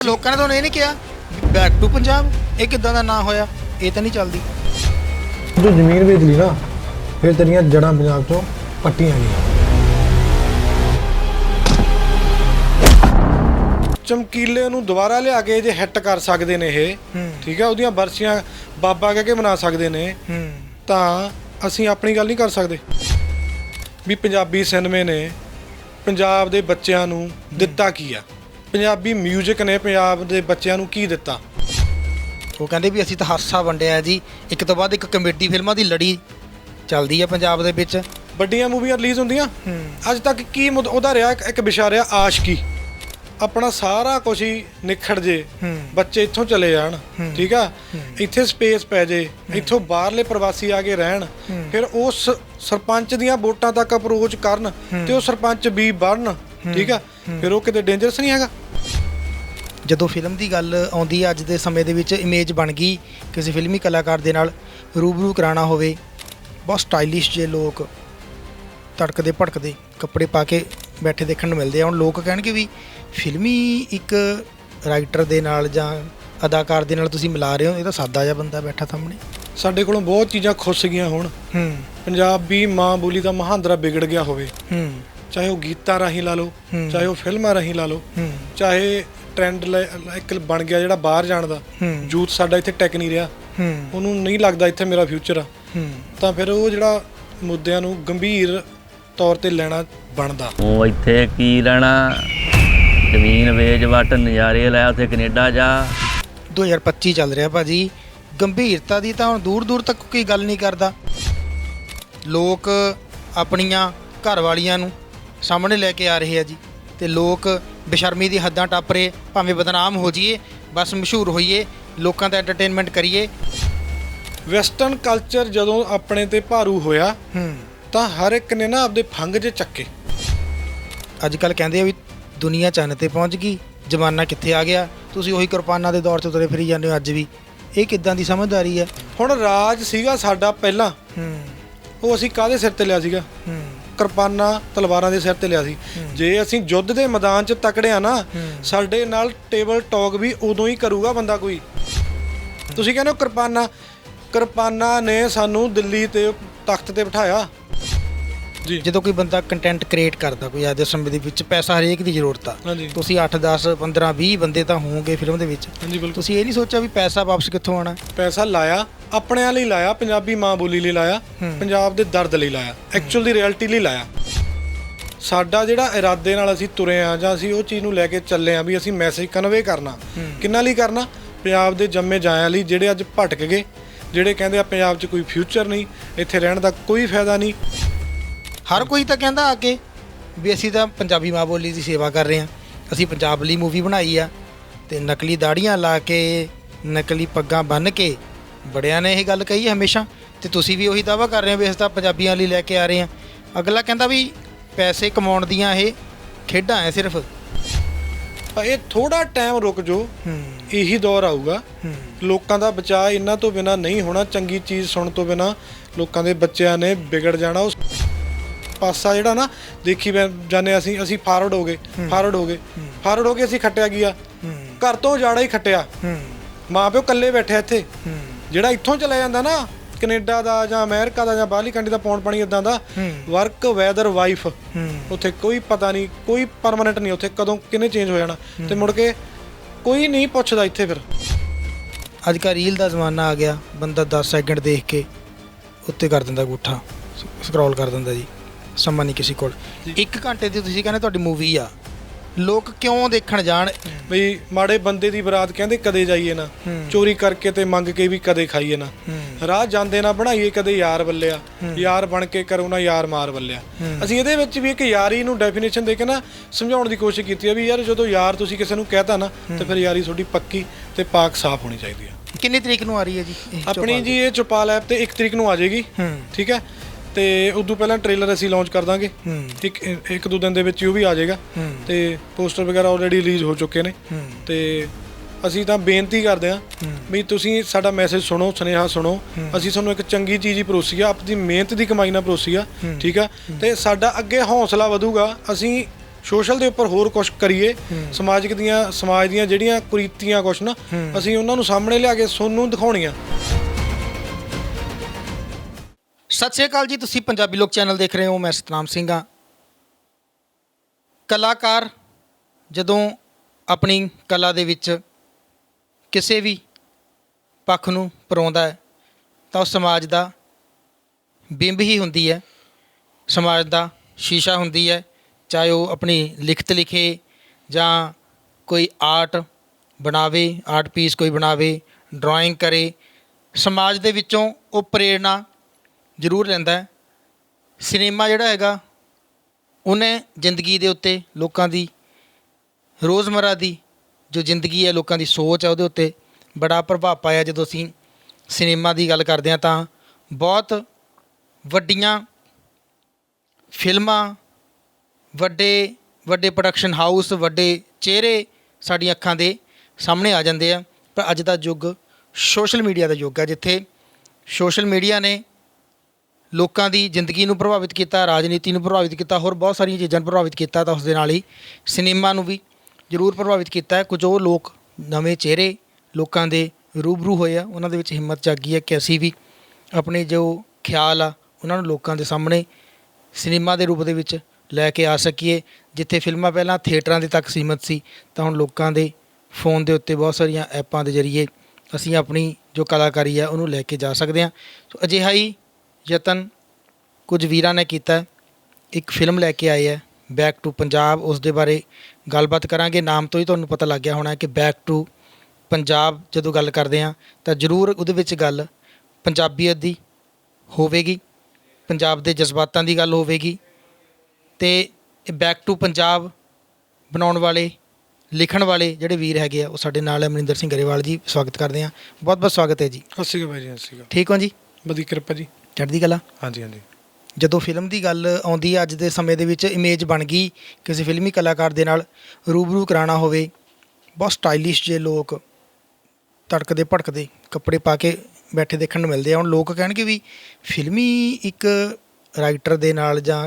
ਲੋਕਾਂ ਨੇ ਤੁਹਾਨੂੰ ਇਹ ਨਹੀਂ ਕਿਹਾ ਬੈਕ ਟੂ ਪੰਜਾਬ ਇਹ ਕਿੱਦਾਂ ਦਾ ਨਾਂ ਹੋਇਆ? ਇਹ ਤਾਂ ਨਹੀਂ ਚੱਲਦੀ। ਜੋ ਜ਼ਮੀਨ ਵੇਚ ਲਈ ਨਾ ਫਿਰ ਤੇਰੀਆਂ ਜੜਾਂ ਪੰਜਾਬ ਚੋਂ ਪੱਟੀਆਂ ਗਈਆਂ। ਚਮਕੀਲੇ ਨੂੰ ਦੁਬਾਰਾ ਲਿਆ ਕੇ ਜੇ ਹਿੱਟ ਕਰ ਸਕਦੇ ਨੇ ਇਹ। ਠੀਕ ਹੈ ਉਹਦੀਆਂ ਵਰਸੀਆਂ ਬਾਬਾ ਕਹਿ ਕੇ ਬਣਾ ਸਕਦੇ ਨੇ। ਤਾਂ ਅਸੀਂ ਆਪਣੀ ਗੱਲ ਨਹੀਂ ਕਰ ਸਕਦੇ। ਵੀ ਪੰਜਾਬੀ ਸਿਨੇਮੇ ਨੇ ਪੰਜਾਬ ਦੇ ਬੱਚਿਆਂ ਨੂੰ ਦਿੱਤਾ ਕੀ ਆ? ਪੰਜਾਬੀ 뮤직 ਨੇ ਪੰਜਾਬ ਦੇ ਬੱਚਿਆਂ ਨੂੰ ਕੀ ਦਿੱਤਾ? ਉਹ ਕਹਿੰਦੇ ਵੀ ਅਸੀਂ ਤਾਂ ਹਾਸਾ ਵੰਡਿਆ ਜੀ। ਇੱਕ ਤੋਂ ਬਾਅਦ ਇੱਕ ਕਮੇਡੀ ਫਿਲਮਾਂ ਦੀ ਲੜੀ ਚੱਲਦੀ ਹੈ ਪੰਜਾਬ ਦੇ ਵਿੱਚ। ਵੱਡੀਆਂ ਮੂਵੀਆਂ ਰਿਲੀਜ਼ ਹੁੰਦੀਆਂ? ਹੂੰ। ਅੱਜ ਤੱਕ ਕੀ ਮੁੱਦ- ਉਹਦਾ ਰਿਹਾ ਇੱਕ- ਇੱਕ ਵਿਸ਼ਾ ਰਿਹਾ ਆਸ਼ਕੀ। ਆਪਣਾ ਸਾਰਾ ਕੁਝ ਹੀ ਨਿਖੜ ਜੇ ਹੂੰ। ਬੱਚੇ ਇੱਥੋਂ ਚਲੇ ਜਾਣ ਹੂੰ। ਠੀਕ ਆ? ਇੱਥੇ ਸਪੇਸ ਪੈ ਜੇ ਇੱਥੋਂ ਬਾਹਰਲੇ ਪ੍ਰਵਾਸੀ ਆ ਕੇ ਰਹਿਣ ਹੂੰ। ਫਿਰ ਉਸ ਸਰਪੰਚ ਦੀਆਂ ਵੋਟਾਂ ਤੱਕ ਅਪਰੋਚ ਕਰਨ ਤੇ ਉਹ ਸਰਪੰਚ ਵੀ ਬਣਨ ਠੀਕ ਆ? ਫਿਰ ਉਹ ਕਿਤੇ ਡੇਂਜਰਸ ਨਹੀਂ ਹੈਗਾ? ਜਦੋਂ ਫਿਲਮ ਦੀ ਗੱਲ ਆਉਂਦੀ ਹੈ ਅੱਜ ਦੇ ਸਮੇਂ ਦੇ ਵਿੱਚ ਇਮੇਜ ਬਣ ਗਈ ਕਿਸੇ ਫਿਲਮੀ ਕਲਾਕਾਰ ਦੇ ਨਾਲ ਰੂਬਰੂ ਕਰਾਣਾ ਹੋਵੇ ਬਹੁਤ ਸਟਾਈਲਿਸ਼ ਜੇ ਲੋਕ ਤੜਕਦੇ ਭੜਕਦੇ ਕੱਪੜੇ ਪਾ ਕੇ ਬੈਠੇ ਦੇਖਣ ਨੂੰ ਮਿਲਦੇ ਆ। ਹੁਣ ਲੋਕ ਕਹਿਣਗੇ ਵੀ ਫਿਲਮੀ ਇੱਕ ਰਾਈਟਰ ਦੇ ਨਾਲ ਜਾਂ ਅਦਾਕਾਰ ਦੇ ਨਾਲ ਤੁਸੀਂ ਮਿਲਾ ਰਹੇ ਹੋ ਇਹ ਤਾਂ ਸਾਦਾ ਜਿਹਾ ਬੰਦਾ ਬੈਠਾ ਸਾਹਮਣੇ। ਸਾਡੇ ਕੋਲੋਂ ਬਹੁਤ ਚੀਜ਼ਾਂ ਖੁੱਸ ਗਈਆਂ ਹੁਣ। ਹੂੰ। ਪੰਜਾਬੀ ਮਾਂ ਬੋਲੀ ਦਾ ਮਹਾਂਦਰਾ ਵਿਗੜ ਗਿਆ ਹੋਵੇ। ਹੂੰ। ਚਾਹੇ ਉਹ ਗੀਤਾਂ ਰਾਹੀਂ ਲਾ ਲਓ। ਚਾਹੇ ਉਹ ਫਿਲਮਾਂ ਰਾਹੀਂ ਲਾ ਲਓ ਚਾਹੇ ਟ੍ਰੈਂਡ ਇੱਕ ਬਣ ਗਿਆ ਜਿਹੜਾ ਬਾਹਰ ਜਾਣ ਦਾ ਯੂਥ ਸਾਡਾ ਇੱਥੇ ਟੈਕ ਨਹੀਂ ਰਿਹਾ। ਉਹਨੂੰ ਨਹੀਂ ਲੱਗਦਾ ਇੱਥੇ ਮੇਰਾ ਫਿਊਚਰ ਆ। ਤਾਂ ਫਿਰ ਉਹ ਜਿਹੜਾ ਮੁੱਦਿਆਂ ਨੂੰ ਗੰਭੀਰ ਤੌਰ ਤੇ ਲੈਣਾ ਬਣਦਾ। ਉਹ ਇੱਥੇ ਕੀ ਲੈਣਾ ਜ਼ਮੀਨ ਵੇਚ ਵਟ ਨਜ਼ਾਰੇ ਲੈ ਉੱਥੇ ਕੈਨੇਡਾ ਜਾ। 2025 ਚੱਲ ਰਿਹਾ ਭਾਜੀ। ਗੰਭੀਰਤਾ ਦੀ ਤਾਂ ਹੁਣ ਦੂਰ ਦੂਰ ਤੱਕ ਕੋਈ ਗੱਲ ਨਹੀਂ ਕਰਦਾ। ਲੋਕ ਆਪਣੀਆਂ ਘਰ ਵਾਲੀਆਂ ਨੂੰ ਸਾਹਮਣੇ ਲੈ ਕੇ ਆ ਰਹੇ ਆ ਜੀ। ਤੇ ਲੋਕ ਬੇਸ਼ਰਮੀ ਦੀ ਹੱਦਾਂ ਟੱਪ ਰਹੇ ਭਾਵੇਂ ਬਦਨਾਮ ਹੋ ਜਾਈਏ ਬਸ ਮਸ਼ਹੂਰ ਹੋਈਏ ਲੋਕਾਂ ਦਾ ਐਂਟਰਟੇਨਮੈਂਟ ਕਰੀਏ। ਵੈਸਟਰਨ ਕਲਚਰ ਜਦੋਂ ਆਪਣੇ ਤੇ ਭਾਰੂ ਹੋਇਆ ਹੂੰ। ਤਾਂ ਹਰ ਇੱਕ ਨੇ ਨਾ ਆਪਦੇ ਫੰਗ 'ਚ ਚੱਕੇ। ਅੱਜ ਕੱਲ ਕਹਿੰਦੇ ਆ ਵੀ ਦੁਨੀਆ ਚੰਨ ਤੇ ਪਹੁੰਚ ਗਈ ਜ਼ਮਾਨਾ ਕਿੱਥੇ ਆ ਗਿਆ? ਤੁਸੀਂ ਉਹੀ ਕਿਰਪਾਨਾਂ ਦੇ ਦੌਰ 'ਚ ਤੁਰੇ ਫਿਰੀ ਜਾਂਦੇ ਹੋ ਅੱਜ ਵੀ। ਇਹ ਕਿੱਦਾਂ ਦੀ ਸਮਝਦਾਰੀ ਹੈ? ਹੁਣ ਰਾਜ ਸੀਗਾ ਸਾਡਾ ਪਹਿਲਾਂ। ਹੂੰ। ਉਹ ਅਸੀਂ ਕਾਹਦੇ ਸਿਰ ਤੇ ਲਿਆ ਸੀਗਾ? ਹੂੰ। ਕਿਰਪਾਨਾਂ ਤਲਵਾਰਾਂ ਦੇ ਸਿਰ ਤੇ ਲਿਆ ਸੀ। ਜੇ ਅਸੀਂ ਯੁੱਧ ਦੇ ਮੈਦਾਨ 'ਚ ਤਕੜੇ ਆ ਨਾ। ਸਾਡੇ ਨਾਲ ਟੇਬਲ ਟਾਕ ਵੀ ਉਦੋਂ ਹੀ ਕਰੂਗਾ ਬੰਦਾ ਕੋਈ। ਤੁਸੀਂ ਕਹਿੰਦੇ ਹੋ ਕਿਰਪਾਨਾਂ ਕਿਰਪਾਨਾਂ ਨੇ ਸਾਨੂੰ ਦਿੱਲੀ ਤੇ ਤਖਤ ਤੇ ਬਿਠਾਇਆ। ਜੀ। ਜਦੋਂ ਕੋਈ ਬੰਦਾ ਕੰਟੈਂਟ ਕ੍ਰੀਏਟ ਕਰਦਾ ਕੋਈ ਅੱਜ ਦੇ ਸਮੇਂ ਦੇ ਵਿੱਚ ਪੈਸਾ ਹਰੇਕ ਦੀ ਜ਼ਰੂਰਤ ਆ। ਤੁਸੀਂ 8 10 15 20 ਬੰਦੇ ਤਾਂ ਹੋਵੋਗੇ ਫਿਲਮ ਦੇ ਵਿੱਚ। ਤੁਸੀਂ ਇਹ ਨਹੀਂ ਸੋਚਿਆ ਵੀ ਪੈਸਾ ਵਾਪਸ ਕਿੱਥੋਂ ਆਣਾ ਪੈਸਾ ਲਾਇਆ। ਆਪਣਿਆਂ ਲਈ ਲਾਇਆ ਪੰਜਾਬੀ ਮਾਂ ਬੋਲੀ ਲਈ ਲਾਇਆ। ਪੰਜਾਬ ਦੇ ਦਰਦ ਲਈ ਲਾਇਆ ਐਕਚੁਅਲ ਦੀ ਰਿਐਲਿਟੀ ਲਈ ਲਾਇਆ। ਸਾਡਾ ਜਿਹੜਾ ਇਰਾਦੇ ਨਾਲ ਅਸੀਂ ਤੁਰੇ ਆ ਜਾਂ ਅਸੀਂ ਉਹ ਚੀਜ਼ ਨੂੰ ਲੈ ਕੇ ਚੱਲੇ ਆ ਵੀ ਅਸੀਂ ਮੈਸੇਜ ਕਨਵੇ ਕਰਨਾ ਕਿੰਨਾ ਲਈ ਕਰਨਾ? ਪੰਜਾਬ ਦੇ ਜੰਮੇ ਜਾਇਆਂ ਲਈ ਜਿਹੜੇ ਅੱਜ ਭਟਕ ਗਏ ਜਿਹੜੇ ਕਹਿੰਦੇ ਆ ਪੰਜਾਬ 'ਚ ਕੋਈ ਫਿਊਚਰ ਨਹੀਂ ਇੱਥੇ ਰਹਿਣ ਦਾ ਕੋਈ ਫਾਇਦਾ ਨਹੀਂ। ਹਰ ਕੋਈ ਤਾਂ ਕਹਿੰਦਾ ਆ ਕੇ ਵੀ ਅਸੀਂ ਤਾਂ ਪੰਜਾਬੀ ਮਾਂ ਬੋਲੀ ਦੀ ਸੇਵਾ ਕਰ ਰਹੇ ਹਾਂ ਅਸੀਂ ਪੰਜਾਬ ਲਈ ਮੂਵੀ ਬਣਾਈ ਆ ਤੇ ਨਕਲੀ ਦਾੜੀਆਂ ਲਾ ਕੇ ਨਕਲੀ ਪੱਗਾਂ ਬੰਨ੍ਹ ਕੇ ਬੜਿਆਂ ਨੇ ਇਹ ਗੱਲ ਕਹੀ ਹੈ ਹਮੇਸ਼ਾ ਤੇ ਤੁਸੀਂ ਵੀ ਉਹੀ ਦਾਵਾ ਕਰ ਰਹੇ ਹੋ ਵੀ ਅਸੀਂ ਤਾਂ ਪੰਜਾਬੀਆਂ ਲਈ ਲੈ ਕੇ ਆ ਰਹੇ ਹਾਂ। ਅਗਲਾ ਕਹਿੰਦਾ ਵੀ ਪੈਸੇ ਕਮਾਉਣ ਦੀਆਂ ਇਹ ਖੇਡਾਂ ਐ ਸਿਰਫ। ਇਹ ਥੋੜਾ ਟਾਈਮ ਰੁਕ ਜੋ ਇਹੀ ਦੌਰ ਆਊਗਾ। ਲੋਕਾਂ ਦਾ ਬਚਾਅ ਇਹਨਾਂ ਤੋਂ ਬਿਨਾ ਨਹੀਂ ਹੋਣਾ ਚੰਗੀ ਚੀਜ਼ ਸੁਣਨ ਤੋਂ ਬਿਨਾ ਲੋਕਾਂ ਦੇ ਬੱਚਿਆਂ ਨੇ ਵਿਗੜ ਜਾਣਾ। ਉਸ ਪਾਸਾ ਜਿਹੜਾ ਨਾ ਦੇਖੀ ਜਾਣੇ ਅਸੀਂ ਅਸੀਂ ਫਾਰਵਰਡ ਹੋ ਗਏ ਫਾਰਵਰਡ ਹੋ ਗਏ। ਫਾਰਵਰਡ ਹੋ ਕੇ ਅਸੀਂ ਖੱਟਿਆ ਗਿਆ ਘਰ ਤੋਂ ਜਾੜਾ ਹੀ ਖੱਟਿਆ। ਮਾਂ ਪਿਓ ਇਕੱਲੇ ਬੈਠੇ ਇੱਥੇ। ਜਿਹੜਾ ਇੱਥੋਂ ਚਲਾ ਜਾਂਦਾ ਨਾ ਕੈਨੇਡਾ ਦਾ ਜਾਂ ਅਮਰੀਕਾ ਦਾ ਜਾਂ ਬਾਹਰਲੀ ਕੰਟਰੀ ਦਾ ਪੌਣ ਪਾਣੀ ਇਦਾਂ ਦਾ। ਵਰਕ ਵੈਦਰ ਵਾਈਫ ਉੱਥੇ ਕੋਈ ਪਤਾ ਨਹੀਂ ਕੋਈ ਪਰਮਨੈਂਟ ਨਹੀਂ ਉੱਥੇ ਕਦੋਂ ਕਿਨੇ ਚੇਂਜ ਹੋ ਜਾਣਾ। ਤੇ ਮੁੜ ਕੇ ਕੋਈ ਨਹੀਂ ਪੁੱਛਦਾ ਇੱਥੇ ਫਿਰ। ਅੱਜ ਕੱਲ੍ਹ ਰੀਲ ਦਾ ਜ਼ਮਾਨਾ ਆ ਗਿਆ ਬੰਦਾ 10 ਸੈਕਿੰਡ ਦੇਖ ਕੇ ਉੱਤੇ ਕਰ ਦਿੰਦਾ ਗੁੱਠਾ ਸਕਰੋਲ ਕਰ ਦਿੰਦਾ ਜੀ ਸਮਾਂ ਨਹੀਂ ਕਿਸੇ ਕੋਲ। 1 ਘੰਟੇ ਦੀ ਤੁਸੀਂ ਕਹਿੰਦੇ ਤੁਹਾਡੀ ਮੂਵੀ ਆ। ਲੋਕ ਕਿਉਂ ਦੇਖਣ ਜਾਣ? ਬਈ ਮਾੜੇ ਬੰਦੇ ਦੀ ਬਰਾਤ ਕਹਿੰਦੇ ਕਦੇ ਜਾਈਏ ਨਾ। ਚੋਰੀ ਕਰਕੇ ਤੇ ਮੰਗ ਕੇ ਵੀ ਕਦੇ ਖਾਈਏ ਨਾ। ਰਾਹ ਜਾਂਦੇ ਨਾ ਬਣਾਈਏ ਕਦੇ ਯਾਰ ਬੱਲਿਆ ਯਾਰ ਬਣ ਕੇ ਕਰੋ ਨਾ ਯਾਰ ਮਾਰ ਬੱਲਿਆ। ਅਸੀਂ ਇਹਦੇ ਵਿੱਚ ਵੀ ਇੱਕ ਯਾਰੀ ਨੂੰ ਡੈਫੀਨੇਸ਼ਨ ਦੇ ਕੇ ਨਾ ਸਮਝਾਉਣ ਦੀ ਕੋਸ਼ਿਸ਼ ਕੀਤੀ ਹੈ ਵੀ ਯਾਰ ਜਦੋਂ ਯਾਰ ਤੁਸੀਂ ਕਿਸੇ ਨੂੰ ਕਹਤਾ ਨਾ ਤੇ ਫਿਰ ਯਾਰੀ ਤੁਹਾਡੀ ਪੱਕੀ ਤੇ ਪਾਕ ਸਾਫ਼ ਹੋਣੀ ਚਾਹੀਦੀ ਹੈ ਕਿੰਨੀ ਤਰੀਕ ਨੂੰ ਆ ਰਹੀ ਹੈ ਜੀ ਆਪਣੀ? ਜੀ ਇਹ ਚੁਪਾਲ ਐਪ ਤੇ 1 ਤਰੀਕ ਨੂੰ ਆ ਜਾਏਗੀ। ਠੀਕ ਹੈ? ਤੇ ਉਦੋਂ ਪਹਿਲਾਂ ਟ੍ਰੇਲਰ ਅਸੀਂ ਲਾਂਚ ਕਰ ਦਾਂਗੇ। ਹੂੰ। ਇੱਕ ਇੱਕ ਦੋ ਦਿਨ ਦੇ ਵਿੱਚ ਹੀ ਉਹ ਵੀ ਆ ਜਾਏਗਾ। ਤੇ ਪੋਸਟਰ ਵਗੈਰਾ ਆਲਰੇਡੀ ਰਿਲੀਜ਼ ਹੋ ਚੁੱਕੇ ਨੇ। ਤੇ ਅਸੀਂ ਤਾਂ ਬੇਨਤੀ ਕਰਦੇ ਹੂੰ। ਵੀ ਤੁਸੀਂ ਸਾਡਾ ਮੈਸੇਜ ਸੁਣੋ ਸੁਨੇਹਾ ਸੁਣੋ। ਅਸੀਂ ਤੁਹਾਨੂੰ ਇੱਕ ਚੰਗੀ ਚੀਜ਼ ਹੀ ਪਰੋਸੀ ਆ ਆਪਣੀ ਮਿਹਨਤ ਦੀ ਕਮਾਈ ਨਾਲ ਪਰੋਸੀ ਆ ਠੀਕ ਆ? ਤੇ ਸਾਡਾ ਅੱਗੇ ਹੌਸਲਾ ਵਧੂਗਾ ਅਸੀਂ ਸੋਸ਼ਲ ਦੇ ਉੱਪਰ ਹੋਰ ਕੁਝ ਕਰੀਏ। ਸਮਾਜਿਕ ਦੀਆਂ ਸਮਾਜ ਦੀਆਂ ਜਿਹੜੀਆਂ ਕੁਰੀਤੀਆਂ ਕੁਛ ਨਾ ਅਸੀਂ ਉਹਨਾਂ ਨੂੰ ਸਾਹਮਣੇ ਲਿਆ ਕੇ ਤੁਹਾਨੂੰ ਦਿਖਾਉਣੀਆਂ। ਸਤਿ ਸ਼੍ਰੀ ਅਕਾਲ ਜੀ, ਤੁਸੀਂ ਪੰਜਾਬੀ ਲੋਕ ਚੈਨਲ ਦੇਖ ਰਹੇ ਹੋ, ਮੈਂ ਸਤਨਾਮ ਸਿੰਘ ਹਾਂ। ਕਲਾਕਾਰ, ਜਦੋਂ ਆਪਣੀ ਕਲਾ ਦੇ ਵਿੱਚ ਕਿਸੇ ਵੀ ਪੱਖ ਨੂੰ ਪਰੋਂਦਾ ਹੈ, ਤਾਂ ਉਹ ਸਮਾਜ ਦਾ ਬਿੰਬ ਹੀ ਹੁੰਦੀ ਹੈ। ਸਮਾਜ ਦਾ ਸ਼ੀਸ਼ਾ ਹੁੰਦੀ ਹੈ, ਚਾਹੇ ਉਹ ਆਪਣੀ ਲਿਖਤ ਲਿਖੇ ਜਾਂ ਕੋਈ ਆਰਟ ਬਣਾਵੇ, ਆਰਟ ਪੀਸ ਕੋਈ ਬਣਾਵੇ, ਡਰਾਇੰਗ ਕਰੇ, ਸਮਾਜ ਦੇ ਵਿੱਚੋਂ ਉਹ ਪ੍ਰੇਰਣਾ ਜ਼ਰੂਰ ਲੈਂਦਾ ਸਿਨੇਮਾ ਜਿਹੜਾ ਹੈਗਾ, ਉਹਨੇ ਜ਼ਿੰਦਗੀ ਦੇ ਉੱਤੇ ਲੋਕਾਂ ਦੀ, ਰੋਜ਼ਮਰਾ ਦੀ ਜੋ ਜ਼ਿੰਦਗੀ ਹੈ, ਲੋਕਾਂ ਦੀ ਸੋਚ ਹੈ, ਉਹਦੇ ਉੱਤੇ ਬੜਾ ਪ੍ਰਭਾਵ ਪਾਇਆ। ਜਦੋਂ ਅਸੀਂ ਸਿਨੇਮਾ ਦੀ ਗੱਲ ਕਰਦੇ ਹਾਂ ਤਾਂ ਬਹੁਤ ਵੱਡੀਆਂ ਫਿਲਮਾਂ, ਵੱਡੇ ਵੱਡੇ ਪ੍ਰੋਡਕਸ਼ਨ ਹਾਊਸ ਵੱਡੇ ਚਿਹਰੇ ਸਾਡੀਆਂ ਅੱਖਾਂ ਦੇ ਸਾਹਮਣੇ ਆ ਜਾਂਦੇ ਆ। ਪਰ ਅੱਜ ਦਾ ਯੁੱਗ ਸੋਸ਼ਲ ਮੀਡੀਆ ਦਾ ਯੁੱਗ ਆ ਜਿੱਥੇ ਸੋਸ਼ਲ ਮੀਡੀਆ ਨੇ ਲੋਕਾਂ ਦੀ ਜ਼ਿੰਦਗੀ ਨੂੰ ਪ੍ਰਭਾਵਿਤ ਕੀਤਾ, ਰਾਜਨੀਤੀ ਨੂੰ ਪ੍ਰਭਾਵਿਤ ਕੀਤਾ, ਹੋਰ ਬਹੁਤ ਸਾਰੀਆਂ ਚੀਜ਼ਾਂ ਨੂੰ ਪ੍ਰਭਾਵਿਤ ਕੀਤਾ ਤਾਂ ਉਸ ਦੇ ਨਾਲ ਹੀ ਸਿਨੇਮਾ ਨੂੰ ਵੀ ਜ਼ਰੂਰ ਪ੍ਰਭਾਵਿਤ ਕੀਤਾ ਹੈ। ਕੁਝ ਉਹ ਲੋਕ ਨਵੇਂ ਚਿਹਰੇ ਲੋਕਾਂ ਦੇ ਰੂਬਰੂ ਹੋਏ ਆ, ਉਹਨਾਂ ਦੇ ਵਿੱਚ ਹਿੰਮਤ ਜਾਗੀ ਹੈ ਕਿ ਅਸੀਂ ਵੀ ਆਪਣੇ ਜੋ ਖਿਆਲ ਆ, ਉਹਨਾਂ ਨੂੰ ਲੋਕਾਂ ਦੇ ਸਾਹਮਣੇ ਸਿਨੇਮਾ ਦੇ ਰੂਪ ਦੇ ਵਿੱਚ ਲੈ ਕੇ ਆ ਸਕੀਏ। ਜਿੱਥੇ ਫਿਲਮਾਂ ਪਹਿਲਾਂ ਥੀਏਟਰਾਂ ਦੇ ਤੱਕ ਸੀਮਤ ਸੀ, ਤਾਂ ਹੁਣ ਲੋਕਾਂ ਦੇ ਫੋਨ ਦੇ ਉੱਤੇ ਬਹੁਤ ਸਾਰੀਆਂ ਐਪਾਂ ਦੇ ਜ਼ਰੀਏ ਅਸੀਂ ਆਪਣੀ ਜੋ ਕਲਾਕਾਰੀ ਹੈ ਉਹਨੂੰ ਲੈ ਕੇ ਜਾ ਸਕਦੇ ਹਾਂ। ਸੋ ਅਜਿਹਾ ਹੀ ਯਤਨ ਕੁਝ ਵੀਰਾਂ ਨੇ ਕੀਤਾ। ਇੱਕ ਫਿਲਮ ਲੈ ਕੇ ਆਏ ਹੈ ਬੈਕ ਟੂ ਪੰਜਾਬ ਉਸ ਦੇ ਬਾਰੇ ਗੱਲਬਾਤ ਕਰਾਂਗੇ। ਨਾਮ ਤੋਂ ਹੀ ਤੁਹਾਨੂੰ ਪਤਾ ਲੱਗ ਗਿਆ ਹੋਣਾ ਕਿ ਬੈਕ ਟੂ ਪੰਜਾਬ ਜਦੋਂ ਗੱਲ ਕਰਦੇ ਹਾਂ ਤਾਂ ਜ਼ਰੂਰ ਉਹਦੇ ਵਿੱਚ ਗੱਲ ਪੰਜਾਬੀਅਤ ਦੀ ਹੋਵੇਗੀ ਪੰਜਾਬ ਦੇ ਜਜ਼ਬਾਤਾਂ ਦੀ ਗੱਲ ਹੋਵੇਗੀ। ਤੇ ਇਹ ਬੈਕ ਟੂ ਪੰਜਾਬ ਬਣਾਉਣ ਵਾਲੇ ਲਿਖਣ ਵਾਲੇ ਜਿਹੜੇ ਵੀਰ ਹੈਗੇ ਆ ਉਹ ਸਾਡੇ ਨਾਲ ਹੈ ਮਨਿੰਦਰ ਸਿੰਘ ਗਰੇਵਾਲ ਜੀ। ਸਵਾਗਤ ਕਰਦੇ ਹਾਂ। ਬਹੁਤ ਬਹੁਤ ਸਵਾਗਤ ਹੈ ਜੀ। ਸਤਿ ਸ਼੍ਰੀ ਅਕਾਲ ਭਾਈ ਜੀ ਸਤਿ ਸ਼੍ਰੀ ਅਕਾਲ। ਠੀਕ ਹੋ ਜੀ? ਬੜੀ ਕਿਰਪਾ ਜੀ। ਚੜ੍ਹਦੀ ਕਲਾ? ਹਾਂਜੀ ਹਾਂਜੀ। ਜਦੋਂ ਫਿਲਮ ਦੀ ਗੱਲ ਆਉਂਦੀ ਹੈ ਅੱਜ ਦੇ ਸਮੇਂ ਦੇ ਵਿੱਚ ਇਮੇਜ ਬਣ ਗਈ ਕਿਸੇ ਫਿਲਮੀ ਕਲਾਕਾਰ ਦੇ ਨਾਲ ਰੂਬਰੂ ਕਰਾਣਾ ਹੋਵੇ ਬਹੁਤ ਸਟਾਈਲਿਸ਼ ਜੇ ਲੋਕ ਤੜਕਦੇ ਭੜਕਦੇ ਕੱਪੜੇ ਪਾ ਕੇ ਬੈਠੇ ਦੇਖਣ ਨੂੰ ਮਿਲਦੇ ਆ। ਹੁਣ ਲੋਕ ਕਹਿਣਗੇ ਵੀ ਫਿਲਮੀ ਇੱਕ ਰਾਈਟਰ ਦੇ ਨਾਲ ਜਾਂ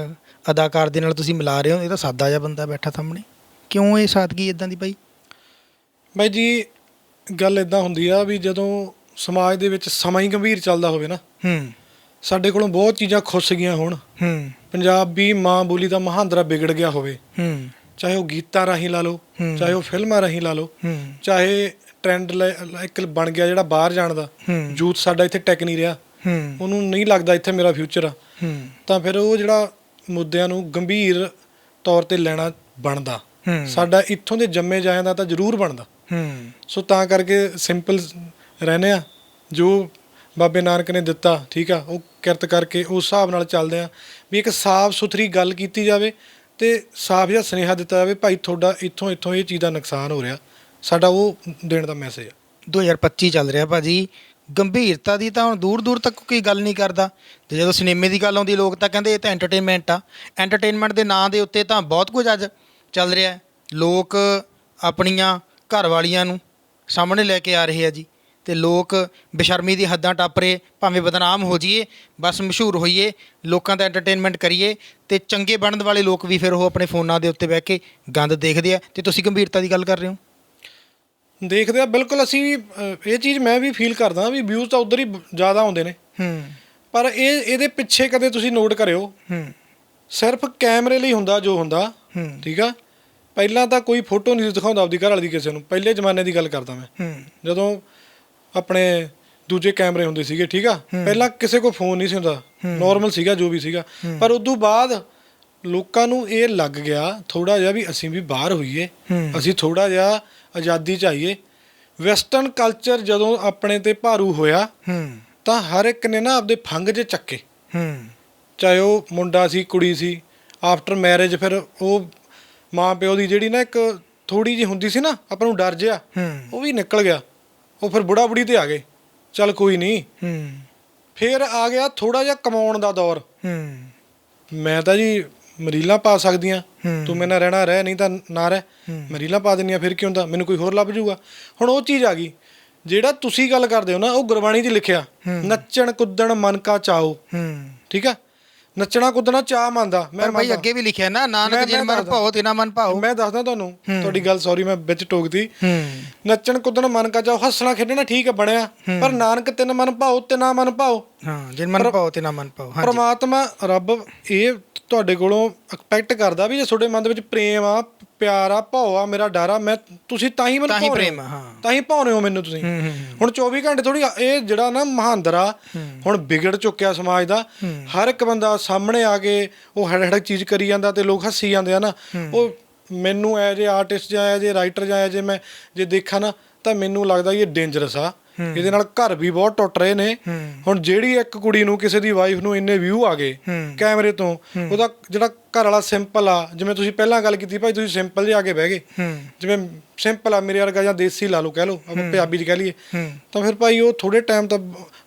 ਅਦਾਕਾਰ ਦੇ ਨਾਲ ਤੁਸੀਂ ਮਿਲਾ ਰਹੇ ਹੋ ਇਹ ਤਾਂ ਸਾਦਾ ਜਿਹਾ ਬੰਦਾ ਬੈਠਾ ਸਾਹਮਣੇ। ਕਿਉਂ ਇਹ ਸਾਦਗੀ ਇਦਾਂ ਦੀ ਬਾਈ? ਭਾਈ ਜੀ ਗੱਲ ਇਦਾਂ ਹੁੰਦੀ ਆ ਵੀ ਜਦੋਂ ਸਮਾਜ ਦੇ ਵਿੱਚ ਸਮਾਂ ਹੀ ਗੰਭੀਰ ਚੱਲਦਾ ਹੋਵੇ ਨਾ ਹੂੰ। ਸਾਡੇ ਕੋਲੋਂ ਬਹੁਤ ਚੀਜ਼ਾਂ ਖੁੱਸ ਗਈਆਂ ਹੋਣ। ਹੂੰ। ਪੰਜਾਬੀ ਮਾਂ ਬੋਲੀ ਦਾ ਮਹਾਂਦਰਾ ਵਿਗੜ ਗਿਆ ਹੋਵੇ। ਹੂੰ। ਚਾਹੇ ਉਹ ਗੀਤਾਂ ਰਾਹੀਂ ਲਾ ਲਓ। ਚਾਹੇ ਉਹ ਫਿਲਮਾਂ ਰਾਹੀਂ ਲਾ ਲਓ ਹੂੰ। ਚਾਹੇ ਟ੍ਰੈਂਡ ਇੱਕ ਬਣ ਗਿਆ ਜਿਹੜਾ ਬਾਹਰ ਜਾਣ ਦਾ। ਯੂਥ ਸਾਡਾ ਇੱਥੇ ਟੈਕ ਨਹੀਂ ਰਿਹਾ। ਹੂੰ। ਉਹਨੂੰ ਨਹੀਂ ਲੱਗਦਾ ਇੱਥੇ ਮੇਰਾ ਫਿਊਚਰ ਆ। ਹੂੰ। ਤਾਂ ਫਿਰ ਉਹ ਜਿਹੜਾ ਮੁੱਦਿਆਂ ਨੂੰ ਗੰਭੀਰ ਤੌਰ ਤੇ ਲੈਣਾ ਬਣਦਾ। ਸਾਡਾ ਇੱਥੋਂ ਦੇ ਜੰਮੇ ਜਾਇਆਂ ਦਾ ਤਾਂ ਜ਼ਰੂਰ ਬਣਦਾ। ਹੂੰ। ਸੋ ਤਾਂ ਕਰਕੇ ਸਿੰਪਲ ਰਹਨੇ ਆ। ਜੋ ਬਾਬੇ ਨਾਨਕ ਨੇ ਦਿੱਤਾ ਠੀਕ ਆ ਉਹ ਕਿਰਤ ਕਰਕੇ ਉਸ ਹਿਸਾਬ ਨਾਲ ਚੱਲਦੇ ਆ ਵੀ ਇੱਕ ਸਾਫ਼ ਸੁਥਰੀ ਗੱਲ ਕੀਤੀ ਜਾਵੇ ਤੇ ਸਾਫ਼ ਜਿਹਾ ਸੁਨੇਹਾ ਦਿੱਤਾ ਜਾਵੇ, ਭਾਈ ਤੁਹਾਡਾ ਇੱਥੋਂ ਇੱਥੋਂ ਇਹ ਚੀਜ਼ ਦਾ ਨੁਕਸਾਨ ਹੋ ਰਿਹਾ। ਸਾਡਾ ਉਹ ਦੇਣ ਦਾ ਮੈਸੇਜ ਆ। 2025 ਚੱਲ ਰਿਹਾ ਭਾਜੀ। ਗੰਭੀਰਤਾ ਦੀ ਤਾਂ ਹੁਣ ਦੂਰ ਦੂਰ ਤੱਕ ਕੋਈ ਗੱਲ ਨਹੀਂ ਕਰਦਾ। ਤੇ ਜਦੋਂ ਸਿਨੇਮੇ ਦੀ ਗੱਲ ਆਉਂਦੀ, ਲੋਕ ਤਾਂ ਕਹਿੰਦੇ ਇਹ ਤਾਂ ਐਂਟਰਟੇਨਮੈਂਟ ਆ। ਐਂਟਰਟੇਨਮੈਂਟ ਦੇ ਨਾਂ ਦੇ ਉੱਤੇ ਤਾਂ ਬਹੁਤ ਕੁਝ ਅੱਜ ਚੱਲ ਰਿਹਾ ਲੋਕ ਆਪਣੀਆਂ ਘਰ ਵਾਲੀਆਂ ਨੂੰ ਸਾਹਮਣੇ ਲੈ ਕੇ ਆ ਰਹੇ ਆ ਜੀ। ਤੇ ਲੋਕ ਬੇਸ਼ਰਮੀ ਦੀ ਹੱਦਾਂ ਟੱਪ ਰਹੇ ਭਾਵੇਂ ਬਦਨਾਮ ਹੋ ਜਾਈਏ ਬਸ ਮਸ਼ਹੂਰ ਹੋਈਏ ਲੋਕਾਂ ਦਾ ਐਂਟਰਟੇਨਮੈਂਟ ਕਰੀਏ ਤੇ ਚੰਗੇ ਬਣਨ ਵਾਲੇ ਲੋਕ ਵੀ ਫਿਰ ਉਹ ਆਪਣੇ ਫੋਨਾਂ ਦੇ ਉੱਤੇ ਬਹਿ ਕੇ ਗੰਦ ਦੇਖਦੇ ਆ। ਤੇ ਤੁਸੀਂ ਗੰਭੀਰਤਾ ਦੀ ਗੱਲ ਕਰ ਰਹੇ ਹੋ? ਦੇਖਦੇ ਆ ਬਿਲਕੁਲ ਅਸੀਂ ਵੀ ਇਹ ਚੀਜ਼ ਮੈਂ ਵੀ ਫੀਲ ਕਰਦਾ ਵੀ ਵਿਊਜ਼ ਤਾਂ ਉਧਰ ਹੀ ਜ਼ਿਆਦਾ ਆਉਂਦੇ ਨੇ। ਹੂੰ। ਪਰ ਇਹ ਇਹਦੇ ਪਿੱਛੇ ਕਦੇ ਤੁਸੀਂ ਨੋਟ ਕਰਿਓ ਹੂੰ। ਸਿਰਫ ਕੈਮਰੇ ਲਈ ਹੁੰਦਾ ਜੋ ਹੁੰਦਾ ਠੀਕ ਆ? ਪਹਿਲਾਂ ਤਾਂ ਕੋਈ ਫੋਟੋ ਨਹੀਂ ਦਿਖਾਉਂਦਾ ਆਪਦੀ ਘਰ ਵਾਲੀ ਦੀ ਕਿਸੇ ਨੂੰ ਪਹਿਲੇ ਜ਼ਮਾਨੇ ਦੀ ਗੱਲ ਕਰਦਾ ਮੈਂ। ਜਦੋਂ ਆਪਣੇ ਦੂਜੇ ਕੈਮਰੇ ਹੁੰਦੇ ਸੀਗੇ ਠੀਕ ਆ? ਪਹਿਲਾਂ ਕਿਸੇ ਕੋਲ ਫੋਨ ਨਹੀਂ ਸੀ ਹੁੰਦਾ। ਨਾਰਮਲ ਸੀਗਾ ਜੋ ਵੀ ਸੀਗਾ। ਪਰ ਉਦੋਂ ਬਾਅਦ ਲੋਕਾਂ ਨੂੰ ਇਹ ਲੱਗ ਗਿਆ ਥੋੜਾ ਜਿਹਾ ਵੀ ਅਸੀਂ ਵੀ ਬਾਹਰ ਹੋਈਏ। ਅਸੀਂ ਥੋੜਾ ਜਿਹਾ ਆਜ਼ਾਦੀ ਚਾਹੀਏ। ਵੈਸਟਰਨ ਕਲਚਰ ਜਦੋਂ ਆਪਣੇ ਤੇ ਭਾਰੂ ਹੋਇਆ ਤਾਂ ਹਰ ਇੱਕ ਨੇ ਨਾ ਆਪਦੇ ਫੰਗ 'ਚ ਚੱਕੇ। ਚਾਹੇ ਉਹ ਮੁੰਡਾ ਸੀ ਕੁੜੀ ਸੀ ਆਫਟਰ ਮੈਰਿਜ ਫਿਰ ਉਹ ਮਾਂ ਪਿਓ ਦੀ ਜਿਹੜੀ ਨਾ ਇੱਕ ਥੋੜੀ ਜੀ ਹੁੰਦੀ ਸੀ ਨਾ ਆਪਾਂ ਨੂੰ ਡਰ ਜਿਆ ਉਹ ਵੀ ਨਿਕਲ ਗਿਆ। ਉਹ ਫਿਰ ਬੁੜਾ ਬੁੜੀ ਤੇ ਆ ਗਏ। ਚੱਲ ਕੋਈ ਨਹੀਂ। ਹੂੰ। ਫਿਰ ਆ ਗਿਆ ਥੋੜਾ ਜਿਹਾ ਕਮਾਉਣ ਦਾ ਦੌਰ। ਹੂੰ। ਮੈਂ ਤਾਂ ਜੀ ਮਰੀਲਾਂ ਪਾ ਸਕਦੀਆਂ। ਤੂੰ ਮੇਰੇ ਨਾਲ ਰਹਿਣਾ ਰਹਿ ਨਹੀਂ ਤਾਂ ਨਾ ਰਹਿ। ਮਰੀਲਾਂ ਪਾ ਦਿੰਨੀਆਂ ਫਿਰ ਕੀ ਹੁੰਦਾ? ਮੈਨੂੰ ਕੋਈ ਹੋਰ ਲੱਭ ਜਾਊਗਾ ਹੁਣ ਉਹ ਚੀਜ਼ ਆ ਗਈ। ਜਿਹੜਾ ਤੁਸੀਂ ਗੱਲ ਕਰਦੇ ਹੋ ਨਾ ਉਹ ਗੁਰਬਾਣੀ 'ਚ ਲਿਖਿਆ। ਨੱਚਣ ਕੁੱਦਣ ਮਨ ਕਾ ਚਾਓ। ਹੂੰ। ਠੀਕ ਆ? ਨੱਚਣਾ ਕੁੱਦਣਾ ਚਾਹ ਮੰਨਦਾ ਮੈਂ ਪਰ ਭਾਈ। ਅੱਗੇ ਵੀ ਲਿਖਿਆ ਨਾ ਨਾਨਕ ਜਿਨ ਮਨ। ਭਾਓ ਤਿਨਾ ਮਨ ਭਾਓ। ਮੈਂ ਦੱਸਦਾ ਤੁਹਾਨੂੰ ਤੁਹਾਡੀ ਗੱਲ ਸੌਰੀ ਮੈਂ ਵਿੱਚ ਟੋਕਦੀ ਨੱਚਣ ਕੁੱਦਣ ਮਨ ਕਾ ਜਾਓ ਹੱਸਣਾ ਖੇਡਣਾ ਠੀਕ ਹੈ ਬਣਿਆ। ਪਰ ਨਾਨਕ ਤਿੰਨ ਮਨ ਭਾਓ ਤਿਨਾ ਮਨ ਭਾਓ। ਹਾਂ ਜਿਨ ਮਨ ਭਾਓ ਤਿਨਾ ਮਨ ਭਾਓ। ਹਾਂਜੀ। ਪ੍ਰਮਾਤਮਾ ਰੱਬ ਇਹ ਤੁਹਾਡੇ ਕੋਲੋਂ ਐਕਸਪੈਕਟ ਕਰਦਾ ਵੀ ਜੇ ਤੁਹਾਡੇ ਮਨ ਦੇ ਵਿੱਚ ਪ੍ਰੇਮ ਆ ਪਿਆਰ ਆ ਭਾਉ ਆ ਮੇਰਾ ਡਰ ਆ ਮੈਂ ਤੁਸੀਂ ਤਾਂ ਹੀ ਮੈਨੂੰ ਤਾਂ ਹੀ ਭਾਉਂਦੇ ਹੋ। ਪ੍ਰੇਮ ਆ, ਹਾਂ। ਤਾਂ ਹੀ ਭਾਉਨੇ ਹੋ ਮੈਨੂੰ ਤੁਸੀਂ। ਹੁਣ 24 ਘੰਟੇ ਥੋੜੀ ਇਹ ਜਿਹੜਾ ਨਾ ਮਹਾਂਦਰਾ ਹੁਣ ਵਿਗੜ ਚੁੱਕਿਆ ਸਮਾਜ ਦਾ। ਹਰ ਇੱਕ ਬੰਦਾ ਸਾਹਮਣੇ ਆ ਕੇ ਉਹ ਹੜ ਹੜ ਚੀਜ਼ ਕਰੀ ਜਾਂਦਾ ਤੇ ਲੋਕ ਹੱਸੀ ਜਾਂਦੇ ਆ ਨਾ। ਉਹ ਮੈਨੂੰ ਐ ਜੇ ਆਰਟਿਸਟ ਜਾਂ ਐ ਜੇ ਰਾਈਟਰ ਜਾਂ ਐ ਜੇ ਮੈਂ ਜੇ ਦੇਖਾਂ ਨਾ ਤਾਂ ਮੈਨੂੰ ਲੱਗਦਾ ਇਹ ਡੇਂਜਰਸ ਆ। ਇਹਦੇ ਨਾਲ ਘਰ ਵੀ ਬਹੁਤ ਟੁੱਟ ਰਹੇ ਨੇ। ਹੁਣ ਜਿਹੜੀ ਇੱਕ ਕੁੜੀ ਨੂੰ ਕਿਸੇ ਦੀ ਵਾਈਫ ਨੂੰ ਇੰਨੇ ਵਿਊ ਆ ਗਏ ਕੈਮਰੇ ਤੋਂ ਉਹਦਾ ਜਿਹੜਾ ਘਰ ਵਾਲਾ ਸਿੰਪਲ ਆ ਜਿਵੇਂ ਤੁਸੀਂ ਪਹਿਲਾਂ ਗੱਲ ਕੀਤੀ ਭਾਈ ਤੁਸੀਂ ਸਿੰਪਲ ਜਿਹਾ ਆ ਕੇ ਬਹਿ ਗਏ। ਜਿਵੇਂ ਸਿੰਪਲ ਆ ਮੇਰੇ ਵਰਗਾ ਜਾਂ ਦੇਸੀ ਲਾ ਲਓ ਕਹਿ ਲਓ ਆਪਾਂ ਪੰਜਾਬੀ ਚ ਕਹਿ ਲਈਏ। ਤਾਂ ਫਿਰ ਭਾਈ ਉਹ ਥੋੜੇ ਟਾਈਮ ਤੋਂ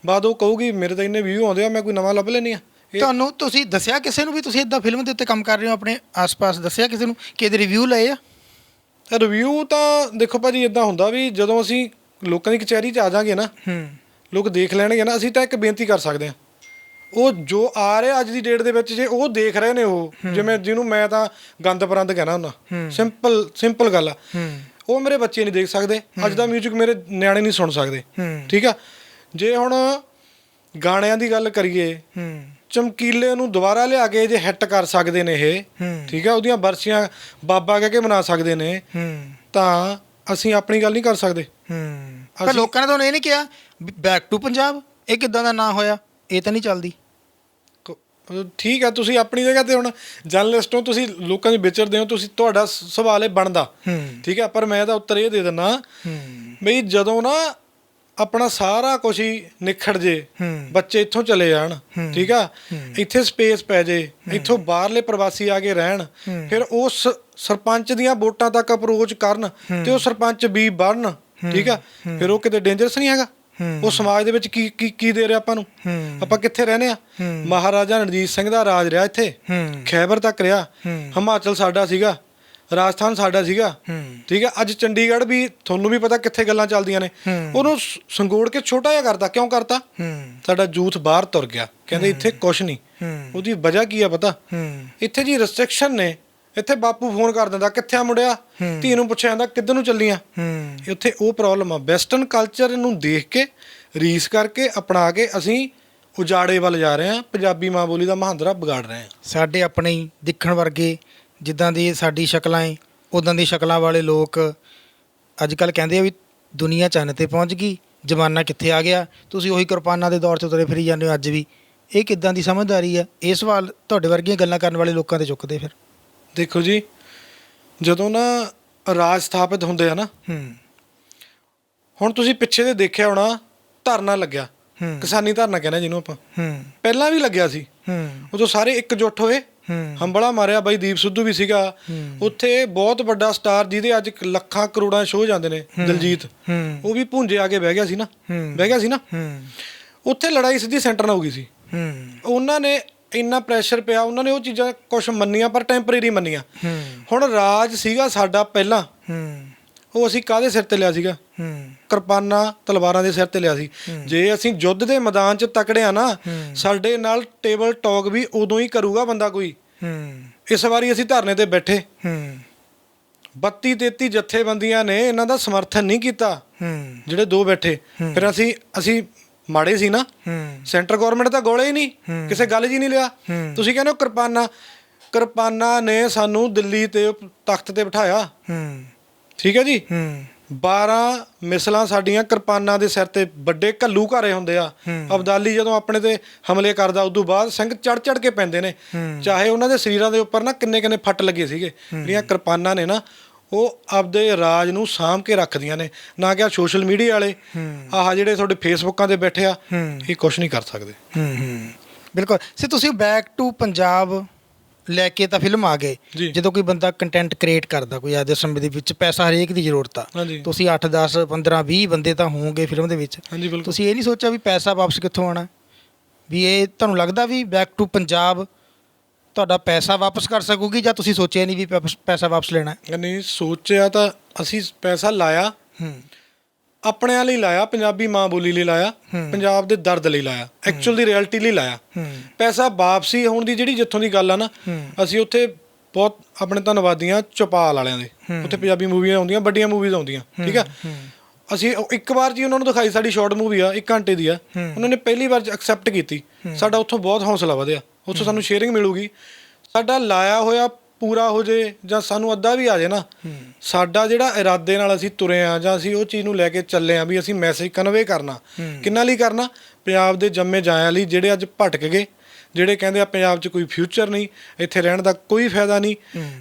ਬਾਅਦ ਉਹ ਕਹੂਗੀ ਮੇਰੇ ਤਾਂ ਇੰਨੇ ਵਿਊ ਆਉਂਦੇ ਆ ਮੈਂ ਕੋਈ ਨਵਾਂ ਲੱਭ ਲੈਣੀ ਆ ਤੁਹਾਨੂੰ ਤੁਸੀਂ ਦੱਸਿਆ ਕਿਸੇ ਨੂੰ ਵੀ ਤੁਸੀਂ ਇਦਾਂ ਫਿਲਮ ਦੇ ਉੱਤੇ ਕੰਮ ਕਰ ਰਹੇ ਹੋ ਆਪਣੇ ਆਸ-ਪਾਸ? ਦੱਸਿਆ ਕਿਸੇ ਨੂੰ ਕਿ ਇਹਦੇ ਰਿਵਿਊ ਲਏ ਆ? ਰਿਵਿਊ ਤਾਂ ਦੇਖੋ ਭਾਜੀ ਇਦਾਂ ਹੁੰਦਾ ਵੀ ਜਦੋਂ ਅਸੀਂ ਲੋਕਾਂ ਦੀ ਕਚਹਿਰੀ 'ਚ ਆ ਜਾਾਂਗੇ ਨਾ ਹੂੰ। ਲੋਕ ਦੇਖ ਲੈਣਗੇ ਨਾ ਅਸੀਂ ਤਾਂ ਇੱਕ ਬੇਨਤੀ ਕਰ ਸਕਦੇ ਹਾਂ। ਉਹ ਜੋ ਆ ਰਿਹਾ ਅੱਜ ਦੀ ਡੇਟ ਦੇ ਵਿੱਚ ਜੇ ਉਹ ਦੇਖ ਰਹੇ ਨੇ ਉਹ ਜਿਵੇਂ ਜਿਹਨੂੰ ਮੈਂ ਤਾਂ ਗੰਦ ਪਰੰਦ ਕਹਿਣਾ ਹੁੰਦਾ ਸਿੰਪਲ ਸਿੰਪਲ ਗੱਲ ਆ। ਉਹ ਮੇਰੇ ਬੱਚੇ ਨਹੀਂ ਦੇਖ ਸਕਦੇ ਅੱਜ ਦਾ 뮤직 ਮੇਰੇ ਨਿਆਣੇ ਨਹੀਂ ਸੁਣ ਸਕਦੇ ਠੀਕ ਆ? ਜੇ ਹੁਣ ਗਾਣਿਆਂ ਦੀ ਗੱਲ ਕਰੀਏ ਚਮਕੀਲੇ ਨੂੰ ਦੁਬਾਰਾ ਲਿਆ ਕੇ ਜੇ ਹਿੱਟ ਕਰ ਸਕਦੇ ਨੇ ਇਹ ਠੀਕ ਆ? ਉਹਦੀਆਂ ਵਰਸੀਆਂ ਬਾਬਾ ਕਹਿ ਕੇ ਬਣਾ ਸਕਦੇ ਨੇ ਤਾਂ ਅਸੀਂ ਆਪਣੀ ਗੱਲ ਨਹੀਂ ਕਰ ਸਕਦੇ। ਹੂੰ। ਪਰ ਅਸੀਂ- ਲੋਕਾਂ ਨੇ ਤੁਹਾਨੂੰ ਇਹ ਨਹੀਂ ਕਿਹਾ ਬੈਕ ਟੂ ਪੰਜਾਬ ਇਹ ਕਿਦਾਂ ਦਾ ਨਾਂ ਹੋਇਆ? ਇਹ ਤਾਂ ਨਹੀਂ ਚੱਲਦੀ। ਕ- ਠੀਕ ਆ ਤੁਸੀਂ ਆਪਣੀ ਜਗ੍ਹਾ ਤੇ ਹੁਣ ਜਰਨਲਿਸਟ ਹੋ ਤੁਸੀਂ ਲੋਕਾਂ 'ਚ ਵਿਚਰਦੇ ਹੋ ਤੁਸੀਂ ਤੁਹਾਡਾ ਸ- ਸਵਾਲ ਇਹ ਬਣਦਾ। ਹੂੰ। ਠੀਕ ਆ ਪਰ ਮੈਂ ਤਾਂ ਉੱਤਰ ਇਹ ਦੇ ਹੂੰ। ਬਈ ਜਦੋਂ ਨਾ ਆਪਣਾ ਸਾਰਾ ਕੁਝ ਹੀ ਨਿਖੜ ਜੇ ਹੂੰ। ਬੱਚੇ ਇੱਥੋਂ ਚਲੇ ਜਾਣ ਠੀਕ ਆ ਇੱਥੇ ਸਪੇਸ ਪੈ ਜੇ ਇੱਥੋਂ ਬਾਹਰਲੇ ਪ੍ਰਵਾਸੀ ਆ ਕੇ ਰਹਿਣ ਫਿਰ ਉਸ ਸਰਪੰਚ ਦੀਆਂ ਵੋਟਾਂ ਤੱਕ ਅਪਰੋਚ ਕਰਨ ਤੇ ਉਹ ਸਰਪੰਚ ਵੀ ਬਣਨ ਠੀਕ ਆ? ਫਿਰ ਉਹ ਕਿਤੇ ਡੇਂਜਰਸ ਨਹੀਂ ਹੈਗਾ? ਉਹ ਸਮਾਜ ਦੇ ਵਿੱਚ ਕੀ ਕੀ ਕੀ ਦੇ ਰਿਹਾ ਆਪਾਂ ਨੂੰ? ਆਪਾਂ ਕਿੱਥੇ ਰਹਨੇ ਆ? ਮਹਾਰਾਜਾ ਰਣਜੀਤ ਸਿੰਘ ਦਾ ਰਾਜ ਰਿਹਾ ਇੱਥੇ। ਖੈਬਰ ਤੱਕ ਰਿਹਾ। ਹਿਮਾਚਲ ਸਾਡਾ ਸੀਗਾ। ਰਾਜਸਥਾਨ ਸਾਡਾ ਸੀਗਾ। ਠੀਕ ਹੈ ਅੱਜ ਚੰਡੀਗੜ੍ਹ ਵੀ ਤੁਹਾਨੂੰ ਵੀ ਪਤਾ ਕਿੱਥੇ ਗੱਲਾਂ ਚੱਲਦੀਆਂ ਨੇ। ਉਹਨੂੰ ਸੰਗੋੜ ਕੇ ਛੋਟਾ ਜਿਹਾ ਕਰਤਾ। ਕਿਉਂ ਕਰਤਾ? ਸਾਡਾ ਯੂਥ ਬਾਹਰ ਤੁਰ ਗਿਆ। ਕਹਿੰਦੇ ਇੱਥੇ ਕੁਝ ਨਹੀਂ। ਉਹਦੀ ਵਜ੍ਹਾ ਕੀ ਆ ਪਤਾ? ਇੱਥੇ ਜੀ ਰੈਸਟ੍ਰਿਕਸ਼ਨ ਨੇ। ਇੱਥੇ ਬਾਪੂ ਫੋਨ ਕਰ ਦਿੰਦਾ ਕਿੱਥੇ ਆ ਮੁੰਡਿਆ? ਧੀ ਨੂੰ ਪੁੱਛਿਆ ਜਾਂਦਾ ਕਿੱਧਰ ਨੂੰ ਚੱਲੀਆਂ? ਹੂੰ। ਉੱਥੇ ਉਹ ਪ੍ਰੋਬਲਮ ਆ। ਵੈਸਟਰਨ ਕਲਚਰ ਨੂੰ ਦੇਖ ਕੇ ਰੀਸ ਕਰਕੇ ਅਪਣਾ ਕੇ ਅਸੀਂ ਉਜਾੜੇ ਵੱਲ ਜਾ ਰਹੇ ਹਾਂ। ਪੰਜਾਬੀ ਮਾਂ ਬੋਲੀ ਦਾ ਮਹਾਂਦਰਾ ਵਿਗਾੜ ਰਹੇ ਹਾਂ। ਸਾਡੇ ਆਪਣੇ ਹੀ ਦਿਖਣ ਵਰਗੇ ਜਿੱਦਾਂ ਦੀ ਸਾਡੀ ਸ਼ਕਲਾਂ ਏ ਉਦਾਂ ਦੀ ਸ਼ਕਲਾਂ ਵਾਲੇ ਲੋਕ ਅੱਜ ਕੱਲ ਕਹਿੰਦੇ ਆ ਵੀ ਦੁਨੀਆ ਚੰਨ ਤੇ ਪਹੁੰਚ ਗਈ ਜ਼ਮਾਨਾ ਕਿੱਥੇ ਆ ਗਿਆ? ਤੁਸੀਂ ਉਹੀ ਕਿਰਪਾਨਾਂ ਦੇ ਦੌਰ ਤੇ ਤੁਰੇ ਫਿਰੀ ਜਾਂਦੇ ਹੋ ਅੱਜ ਵੀ। ਇਹ ਕਿੱਦਾਂ ਦੀ ਸਮਝਦਾਰੀ ਆ? ਇਹ ਸਵਾਲ ਤੁਹਾਡੇ ਵਰਗੀਆਂ ਗੱਲਾਂ ਕਰਨ ਵਾਲੇ ਲੋਕਾਂ ਤੇ ਚੁੱਕਦੇ ਫਿਰ। ਦੇਖੋ ਜੀ ਜਦੋਂ ਨਾ ਰਾਜ ਸਥਾਪਿਤ ਹੁੰਦੇ ਆ ਨਾ ਹੂੰ। ਹੁਣ ਤੁਸੀਂ ਪਿੱਛੇ ਦੇ ਦੇਖਿਆ ਹੋਣਾ ਧਰਨਾ ਲੱਗਿਆ। ਕਿਸਾਨੀ ਧਰਨਾ ਕਹਿੰਦੇ ਜਿਹਨੂੰ ਆਪਾਂ। ਹੂੰ। ਪਹਿਲਾਂ ਵੀ ਲੱਗਿਆ ਸੀ। ਹੂੰ। ਉਦੋਂ ਸਾਰੇ ਇਕਜੁੱਟ ਹੋਏ। ਹੂੰ। ਹੰਬਲਾ ਮਾਰਿਆ ਬਾਈ ਦੀਪ ਸਿੱਧੂ ਵੀ ਸੀਗਾ। ਉੱਥੇ ਬਹੁਤ ਵੱਡਾ ਸਟਾਰ ਜਿਹਦੇ ਅੱਜ ਲੱਖਾਂ ਕਰੋੜਾਂ ਸ਼ੋਅ ਜਾਂਦੇ ਨੇ ਦਲਜੀਤ। ਉਹ ਵੀ ਭੁੰਜੇ ਆ ਕੇ ਬਹਿ ਗਿਆ ਸੀ ਨਾ। ਬਹਿ ਗਿਆ ਸੀ ਨਾ। ਉੱਥੇ ਲੜਾਈ ਸਿੱਧੀ ਸੈਂਟਰ ਨਾਲ ਹੋ ਗਈ ਸੀ। ਉਹਨਾਂ ਨੇ ਇੰਨਾ ਪ੍ਰੈਸ਼ਰ ਪਿਆ, ਉਹਨਾਂ ਨੇ ਉਹ ਚੀਜ਼ਾਂ ਕੁਝ ਮੰਨੀਆਂ, ਪਰ ਟੈਂਪਰੇਰੀ ਮੰਨੀਆਂ। ਹੁਣ ਰਾਜ ਸੀਗਾ ਸਾਡਾ ਪਹਿਲਾਂ। ਉਹ ਅਸੀਂ ਕਾਦੇ ਸਿਰ ਤੇ ਲਿਆ ਸੀਗਾ? ਕਿਰਪਾਨਾਂ, ਤਲਵਾਰਾਂ ਦੇ ਸਿਰ ਤੇ ਲਿਆ ਸੀ। ਜੇ ਅਸੀਂ ਯੁੱਧ ਦੇ ਮੈਦਾਨ 'ਚ ਤਕੜਿਆ ਨਾ, ਸਾਡੇ ਨਾਲ ਟੇਬਲ ਟਾਕ ਵੀ ਉਦੋਂ ਹੀ ਕਰੂਗਾ ਬੰਦਾ ਕੋਈ। ਇਸ ਵਾਰੀ ਅਸੀਂ ਧਰਨੇ ਤੇ ਬੈਠੇ। ਹੂੰ 32 33 ਜਥੇਬੰਦੀਆਂ ਨੇ ਇਹਨਾਂ ਦਾ ਸਮਰਥਨ ਨਹੀਂ ਕੀਤਾ। ਜਿਹੜੇ ਦੋ ਬੈਠੇ। ਫਿਰ ਅਸੀਂ ਅਸੀਂ ਮਾੜੇ ਸੀ ਨਾ। ਹੂੰ। ਸੈਂਟਰ ਗਵਰਨਮੈਂਟ ਤਾਂ ਗੋਲੇ ਹੀ ਨਹੀਂ। ਕਿਸੇ ਗੱਲ ਹੀ ਨਹੀਂ ਲਿਆ। ਤੁਸੀਂ ਕਹਿੰਦੇ ਹੋ ਕਿਰਪਾਨਾਂ ਕਿਰਪਾਨਾਂ ਨੇ ਸਾਨੂੰ ਦਿੱਲੀ ਤੇ ਤਖਤ ਤੇ ਬਿਠਾਇਆ। ਹੂੰ। ਠੀਕ ਹੈ ਜੀ? ਹੂੰ। 12 ਮਿਸਲਾਂ ਸਾਡੀਆਂ ਕਿਰਪਾਨਾਂ ਦੇ ਸਿਰ ਤੇ ਵੱਡੇ ਘੱਲੂ ਘਾਰੇ ਹੁੰਦੇ ਆ। ਅਬਦਾਲੀ ਜਦੋਂ ਆਪਣੇ ਤੇ ਹਮਲੇ ਕਰਦਾ ਉਦੋਂ ਬਾਅਦ ਸਿੰਘ ਚੜ ਚੜ ਕੇ ਪੈਂਦੇ ਨੇ। ਚਾਹੇ ਉਹਨਾਂ ਦੇ ਸਰੀਰਾਂ ਦੇ ਉੱਪਰ ਨਾ ਕਿੰਨੇ ਕਿੰਨੇ ਫੱਟ ਲੱਗੇ ਸੀਗੇ। ਜਿਹੜੀਆਂ ਕਿਰਪਾਨਾਂ ਨੇ ਨਾ ਉਹ ਆਪਦੇ ਰਾਜ ਨੂੰ ਸਾਂਭ ਕੇ ਰੱਖਦੀਆਂ ਨੇ। ਨਾ ਕਿ ਆ ਸੋਸ਼ਲ ਮੀਡੀਆ ਵਾਲੇ ਆਹ ਜਿਹੜੇ ਤੁਹਾਡੇ ਫੇਸਬੁੱਕਾਂ ਤੇ ਬੈਠੇ ਆ ਇਹ ਕੁਝ ਨਹੀਂ ਕਰ ਸਕਦੇ। ਹੂੰ ਹੂੰ। ਬਿਲਕੁਲ। ਸੇ ਤੁਸੀਂ ਬੈਕ ਟੂ ਪੰਜਾਬ ਲੈ ਕੇ ਤਾਂ ਫਿਲਮ ਆ ਗਏ। ਜਦੋਂ ਕੋਈ ਬੰਦਾ ਕੰਟੈਂਟ ਕ੍ਰੀਏਟ ਕਰਦਾ ਕੋਈ ਅੱਜ ਦੇ ਸਮੇਂ ਦੇ ਵਿੱਚ ਪੈਸਾ ਹਰੇਕ ਦੀ ਜ਼ਰੂਰਤ ਆ। ਤੁਸੀਂ 8 10 15 20 ਬੰਦੇ ਤਾਂ ਹੋਵੋਗੇ ਫਿਲਮ ਦੇ ਵਿੱਚ। ਤੁਸੀਂ ਇਹ ਨਹੀਂ ਸੋਚਿਆ ਵੀ ਪੈਸਾ ਵਾਪਸ ਕਿੱਥੋਂ ਆਣਾ ਵੀ ਇਹ ਤੁਹਾਨੂੰ ਲੱਗਦਾ ਵੀ ਬੈਕ ਟੂ ਪੰਜਾਬ ਤੁਹਾਡਾ ਪੈਸਾ ਵਾਪਸ ਕਰ ਸਕੂਗੀ ਜਾਂ ਤੁਸੀਂ ਸੋਚਿਆ ਨਹੀਂ ਵੀ ਪੈਸਾ ਵਾਪਸ ਲੈਣਾ ਹੈ? ਨਹੀਂ ਸੋਚਿਆ ਤਾਂ ਅਸੀਂ ਪੈਸਾ ਲਾਇਆ। ਹੂੰ। ਆਪਣਿਆਂ ਲਈ ਲਾਇਆ ਪੰਜਾਬੀ ਮਾਂ ਬੋਲੀ ਲਈ ਲਾਇਆ ਪੰਜਾਬ ਦੇ ਦਰਦ ਲਈ ਲਾਇਆ ਐਕਚੁਅਲ ਦੀ ਰਿਐਲਿਟੀ ਲਈ ਲਾਇਆ। ਪੈਸਾ ਵਾਪਸੀ ਹੋਣ ਦੀ ਜਿਹੜੀ ਜਿੱਥੋਂ ਦੀ ਗੱਲ ਆ ਨਾ ਅਸੀਂ ਉੱਥੇ ਬਹੁਤ ਆਪਣੇ ਧੰਨਵਾਦੀਆਂ ਚੌਪਾਲ ਵਾਲਿਆਂ ਦੇ। ਉੱਥੇ ਪੰਜਾਬੀ ਮੂਵੀਆਂ ਆਉਂਦੀਆਂ ਵੱਡੀਆਂ ਮੂਵੀਜ਼ ਆਉਂਦੀਆਂ ਠੀਕ ਆ? ਅਸੀਂ ਉਹ ਇੱਕ ਵਾਰ ਜੀ ਉਹਨਾਂ ਨੂੰ ਦਿਖਾਈ ਸਾਡੀ ਸ਼ਾਰਟ ਮੂਵੀ ਆ 1 ਘੰਟੇ ਦੀ ਆ ਉਹਨਾਂ ਨੇ ਪਹਿਲੀ ਵਾਰ ਐਕਸੈਪਟ ਕੀਤੀ। ਸਾਡਾ ਉੱਥੋਂ ਬਹੁਤ ਹੌਸਲਾ ਵਧਿਆ। ਉੱਥੋਂ ਸਾਨੂੰ ਸ਼ੇਅਰਿੰਗ ਮਿਲੂਗੀ। ਸਾਡਾ ਲਾਇਆ ਹੋਇਆ ਪੂਰਾ ਹੋ ਜੇ ਜਾਂ ਸਾਨੂੰ ਅੱਧਾ ਵੀ ਆ ਜੇ ਨਾ ਸਾਡਾ ਜਿਹੜਾ ਇਰਾਦੇ ਨਾਲ ਅਸੀਂ ਤੁਰੇ ਆ ਜਾਂ ਅਸੀਂ ਉਹ ਚੀਜ਼ ਨੂੰ ਲੈ ਕੇ ਚੱਲੇ ਆ ਵੀ ਅਸੀਂ ਮੈਸੇਜ ਕਨਵੇ ਕਰਨਾ ਕਿੰਨਾ ਲਈ ਕਰਨਾ? ਪੰਜਾਬ ਦੇ ਜੰਮੇ ਜਾਇਆਂ ਲਈ ਜਿਹੜੇ ਅੱਜ ਭਟਕ ਗਏ ਜਿਹੜੇ ਕਹਿੰਦੇ ਆ ਪੰਜਾਬ 'ਚ ਕੋਈ ਫਿਊਚਰ ਨਹੀਂ ਇੱਥੇ ਰਹਿਣ ਦਾ ਕੋਈ ਫਾਇਦਾ ਨਹੀਂ।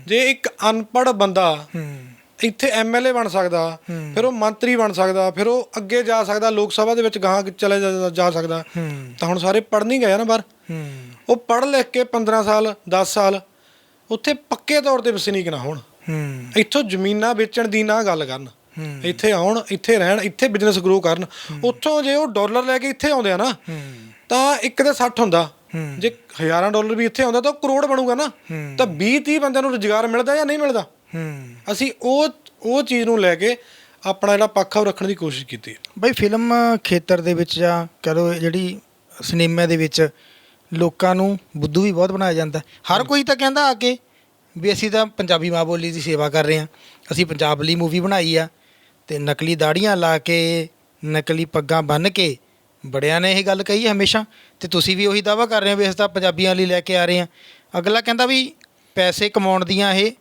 ਜੇ ਇੱਕ ਅਨਪੜ੍ਹ ਬੰਦਾ ਇੱਥੇ ਐਮਐਲਏ ਬਣ ਸਕਦਾ ਫਿਰ ਉਹ ਮੰਤਰੀ ਬਣ ਸਕਦਾ ਫਿਰ ਉਹ ਅੱਗੇ ਜਾ ਸਕਦਾ ਲੋਕ ਸਭਾ ਦੇ ਵਿੱਚ ਗਾਂ ਚਲੇ ਜਾ- ਜਾ ਸਕਦਾ। ਤਾਂ ਹੁਣ ਸਾਰੇ ਪੜ੍ਹ ਨਹੀਂ ਗਏ ਨਾ ਬਾਹਰ। ਉਹ ਪੜ੍ਹ ਲਿਖ ਕੇ 15 ਸਾਲ 10 ਸਾਲ ਉੱਥੇ ਪੱਕੇ ਤੌਰ ਤੇ ਵਸਨੀਕ ਨਾ ਹੋਣ। ਇੱਥੋਂ ਜ਼ਮੀਨਾਂ ਵੇਚਣ ਦੀ ਨਾ ਗੱਲ ਕਰਨ। ਇੱਥੇ ਆਉਣ ਇੱਥੇ ਰਹਿਣ ਇੱਥੇ ਬਿਜ਼ਨਸ ਗਰੋ ਕਰਨ। ਉੱਥੋਂ ਜੇ ਉਹ ਡਾਲਰ ਲੈ ਕੇ ਇੱਥੇ ਆਉਂਦੇ ਆ ਨਾ ਤਾਂ ਇੱਕ ਦੇ 60 ਹੁੰਦਾ। ਜੇ ਹਜ਼ਾਰਾਂ ਡਾਲਰ ਵੀ ਇੱਥੇ ਆਉਂਦਾ ਤਾਂ ਉਹ ਕਰੋੜ ਬਣੂਗਾ ਨਾ। ਤਾਂ 20 30 ਬੰਦਿਆਂ ਨੂੰ ਰੁਜ਼ਗਾਰ ਮਿਲਦਾ ਜਾਂ ਨਹੀਂ ਮਿਲਦਾ? ਅਸੀਂ ਉਹ ਉਹ ਚੀਜ਼ ਨੂੰ ਲੈ ਕੇ ਆਪਣਾ ਜਿਹੜਾ ਪੱਖ ਆ ਉਹ ਰੱਖਣ ਦੀ ਕੋਸ਼ਿਸ਼ ਕੀਤੀ ਹੈ। ਬਈ ਫਿਲਮ ਖੇਤਰ ਦੇ ਵਿੱਚ ਜਾਂ ਕਹ ਜਿਹੜੀ ਸਿਨੇਮਾ ਦੇ ਵਿੱਚ ਲੋਕਾਂ ਨੂੰ ਬੁੱਧੂ ਵੀ ਬਹੁਤ ਬਣਾਇਆ ਜਾਂਦਾ। ਹਰ ਕੋਈ ਤਾਂ ਕਹਿੰਦਾ ਆ ਕੇ ਵੀ ਅਸੀਂ ਤਾਂ ਪੰਜਾਬੀ ਮਾਂ ਬੋਲੀ ਦੀ ਸੇਵਾ ਕਰ ਰਹੇ ਹਾਂ। ਅਸੀਂ ਪੰਜਾਬ ਲਈ ਮੂਵੀ ਬਣਾਈ ਆ ਤੇ ਨਕਲੀ ਦਾੜੀਆਂ ਲਾ ਕੇ ਨਕਲੀ ਪੱਗਾਂ ਬੰਨ੍ਹ ਕੇ ਬੜਿਆਂ ਨੇ ਇਹ ਗੱਲ ਕਹੀ ਹਮੇਸ਼ਾ। ਤੇ ਤੁਸੀਂ ਵੀ ਉਹੀ ਦਾਵਾ ਕਰ ਰਹੇ ਹੋ ਵੀ ਅਸੀਂ ਤਾਂ ਪੰਜਾਬੀਆਂ ਲਈ ਲੈ ਕੇ ਆ ਰਹੇ ਹਾਂ। ਅਗਲਾ ਕਹਿੰਦਾ ਵੀ ਪੈਸੇ ਕਮਾਉਣ ਦੀਆਂ ਇਹ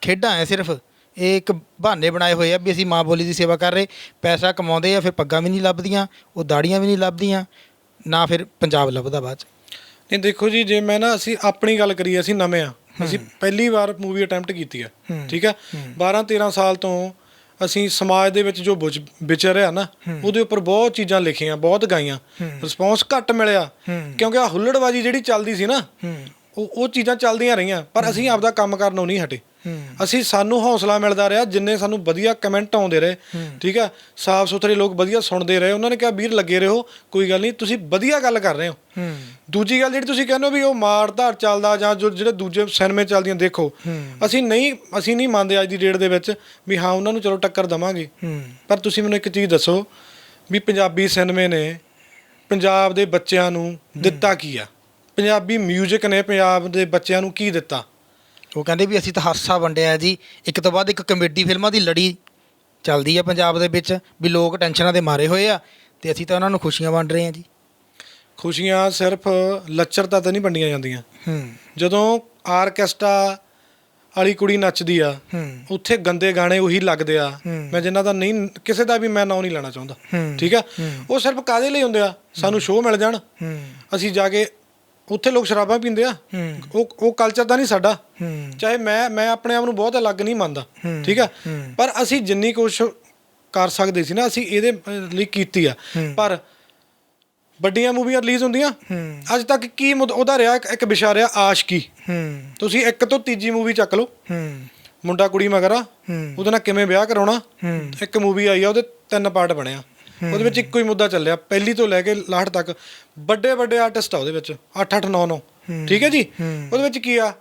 ਖੇਡਾਂ ਐ ਸਿਰਫ। ਇਹ ਇੱਕ ਬਹਾਨੇ ਬਣਾਏ ਹੋਏ ਆ ਵੀ ਅਸੀਂ ਮਾਂ ਬੋਲੀ ਦੀ ਸੇਵਾ ਕਰ ਰਹੇ ਪੈਸਾ ਕਮਾਉਂਦੇ ਆ ਫਿਰ ਪੱਗਾਂ ਵੀ ਨਹੀਂ ਲੱਭਦੀਆਂ ਉਹ ਦਾੜੀਆਂ ਵੀ ਨਹੀਂ ਲੱਭਦੀਆਂ ਨਾ ਫਿਰ ਪੰਜਾਬ ਲੱਭਦਾ ਬਾਅਦ ਚ। ਨਹੀਂ ਦੇਖੋ ਜੀ ਜੇ ਮੈਂ ਨਾ ਅਸੀਂ ਆਪਣੀ ਗੱਲ ਕਰੀਏ ਅਸੀਂ ਨਵੇਂ ਆ। ਅਸੀਂ ਪਹਿਲੀ ਵਾਰ ਮੂਵੀ ਅਟੈਂਪਟ ਕੀਤੀ ਆ ਠੀਕ ਆ? 12 13 ਸਾਲ ਤੋਂ ਅਸੀਂ ਸਮਾਜ ਦੇ ਵਿੱਚ ਜੋ ਵਿਚ- ਵਿਚਰ ਰਿਹਾ ਨਾ ਉਹਦੇ ਉੱਪਰ ਬਹੁਤ ਚੀਜ਼ਾਂ ਲਿਖੀਆਂ ਬਹੁਤ ਗਾਈਆਂ। ਰਿਸਪੌਂਸ ਘੱਟ ਮਿਲਿਆ ਕਿਉਂਕਿ ਆ ਹੁੱਲੜਬਾਜੀ ਜਿਹੜੀ ਚੱਲਦੀ ਸੀ ਨਾ ਉਹ ਉਹ ਚੀਜ਼ਾਂ ਚੱਲਦੀਆਂ ਰਹੀਆਂ ਪਰ ਅਸੀਂ ਆਪਦਾ ਕੰਮ ਕਰਨੋਂ ਨਹੀਂ ਹਟੇ। ਅਸੀਂ ਸਾਨੂੰ ਹੌਸਲਾ ਮਿਲਦਾ ਰਿਹਾ ਜਿੰਨੇ ਸਾਨੂੰ ਵਧੀਆ ਕਮੈਂਟ ਆਉਂਦੇ ਰਹੇ ਠੀਕ ਆ ਸਾਫ਼ ਸੁਥਰੇ ਲੋਕ ਵਧੀਆ ਸੁਣਦੇ ਰਹੇ। ਉਹਨਾਂ ਨੇ ਕਿਹਾ ਵੀਰ ਲੱਗੇ ਰਹੋ ਕੋਈ ਗੱਲ ਨਹੀਂ ਤੁਸੀਂ ਵਧੀਆ ਗੱਲ ਕਰ ਰਹੇ ਹੋ। ਦੂਜੀ ਗੱਲ ਜਿਹੜੀ ਤੁਸੀਂ ਕਹਿੰਦੇ ਹੋ ਵੀ ਉਹ ਮਾਰ ਧਾਰ ਚੱਲਦਾ ਜਾਂ ਜੋ ਜਿਹੜੇ ਦੂਜੇ ਸਿਨੇਮੇ ਚੱਲਦੀਆਂ ਦੇਖੋ ਅਸੀਂ ਨਹੀਂ ਅਸੀਂ ਨਹੀਂ ਮੰਨਦੇ ਅੱਜ ਦੀ ਡੇਟ ਦੇ ਵਿੱਚ ਵੀ ਹਾਂ ਉਹਨਾਂ ਨੂੰ ਚਲੋ ਟੱਕਰ ਦਵਾਂਗੇ। ਪਰ ਤੁਸੀਂ ਮੈਨੂੰ ਇੱਕ ਚੀਜ਼ ਦੱਸੋ ਵੀ ਪੰਜਾਬੀ ਸਿਨੇਮੇ ਨੇ ਪੰਜਾਬ ਦੇ ਬੱਚਿਆਂ ਨੂੰ ਦਿੱਤਾ ਕੀ ਆ? ਪੰਜਾਬੀ 뮤직 ਨੇ ਪੰਜਾਬ ਦੇ ਬੱਚਿਆਂ ਨੂੰ ਕੀ ਦਿੱਤਾ? ਉਹ ਕਹਿੰਦੇ ਵੀ ਅਸੀਂ ਤਾਂ ਹਾਸਾ ਵੰਡਿਆ ਜੀ। ਇੱਕ ਤੋਂ ਬਾਅਦ ਇੱਕ ਕਮੇਡੀ ਫਿਲਮਾਂ ਦੀ ਲੜੀ ਚੱਲਦੀ ਆ ਪੰਜਾਬ ਦੇ ਵਿੱਚ ਵੀ ਲੋਕ ਟੈਨਸ਼ਨਾਂ ਦੇ ਮਾਰੇ ਹੋਏ ਆ ਤੇ ਅਸੀਂ ਤਾਂ ਉਹਨਾਂ ਨੂੰ ਖੁਸ਼ੀਆਂ ਵੰਡ ਰਹੇ ਆ ਜੀ। ਖੁਸ਼ੀਆਂ ਸਿਰਫ ਲੱਚਰਤਾ ਤਾਂ ਨਹੀਂ ਵੰਡੀਆਂ ਜਾਂਦੀਆਂ। ਹੂੰ। ਜਦੋਂ ਆਰਕੈਸਟਰਾ ਵਾਲੀ ਕੁੜੀ ਨੱਚਦੀ ਆ ਉੱਥੇ ਗੰਦੇ ਗਾਣੇ ਉਹੀ ਲੱਗਦੇ ਆ। ਮੈਂ ਜਿਨ੍ਹਾਂ ਦਾ ਨਹੀਂ ਕਿਸੇ ਦਾ ਵੀ ਮੈਂ ਨਾਂ ਨਹੀਂ ਲੈਣਾ ਚਾਹੁੰਦਾ। ਠੀਕ ਆ? ਉਹ ਸਿਰਫ ਕਾਦੇ ਲਈ ਹੁੰਦੇ ਆ? ਸਾਨੂੰ ਸ਼ੋਅ ਮਿਲ ਜਾਣ। ਅਸੀਂ ਜਾ ਕੇ ਉੱਥੇ ਲੋਕ ਸ਼ਰਾਬਾਂ ਪੀਂਦੇ ਆ। ਉਹ ਉਹ ਕਲਚਰ ਤਾਂ ਨਹੀਂ ਸਾਡਾ। ਚਾਹੇ ਮੈਂ ਮੈਂ ਆਪਣੇ ਆਪ ਨੂੰ ਬਹੁਤ ਅਲੱਗ ਨਹੀਂ ਮੰਨਦਾ। ਠੀਕ ਆ। ਪਰ ਅਸੀਂ ਜਿੰਨੀ ਕੋਸ਼ਿਸ਼ ਕਰ ਸਕਦੇ ਸੀ ਨਾ ਅਸੀਂ ਇਹਦੇ ਲਈ ਕੀਤੀ ਆ। ਪਰ ਵੱਡੀਆਂ ਮੂਵੀਆਂ ਰਿਲੀਜ਼ ਹੁੰਦੀਆਂ। ਅੱਜ ਤੱਕ ਕੀ ਉਹਦਾ ਰਿਹਾ ਇੱਕ- ਵਿਸ਼ਾ ਰਿਹਾ ਆਸ਼ਕੀ ਤੁਸੀਂ ਇੱਕ ਤੋਂ ਤੀਜੀ ਮੂਵੀ ਚੱਕ ਲਓ। ਮੁੰਡਾ ਕੁੜੀ ਮਗਰ ਉਹਦੇ ਨਾਲ ਕਿਵੇਂ ਵਿਆਹ ਕਰਾਉਣਾ। ਇੱਕ ਮੂਵੀ ਆਈ ਆ ਉਹਦੇ ਤਿੰਨ ਪਾਰਟ ਬਣਿਆ ਉਹਦੇ ਵਿੱਚ ਇੱਕੋ ਹੀ ਮੁੱਦਾ ਚੱਲਿਆ ਪਹਿਲੀ ਤੋਂ ਲੈ ਕੇ ਲਾਸਟ ਤੱਕ। ਵੱਡੇ ਵੱਡੇ ਆਰਟਿਸਟ ਆ ਉਹਦੇ ਵਿੱਚ 8 8 9 9 ਠੀਕ ਹੈ ਜੀ? ਉਹਦੇ ਵਿੱਚ ਕੀ ਆ?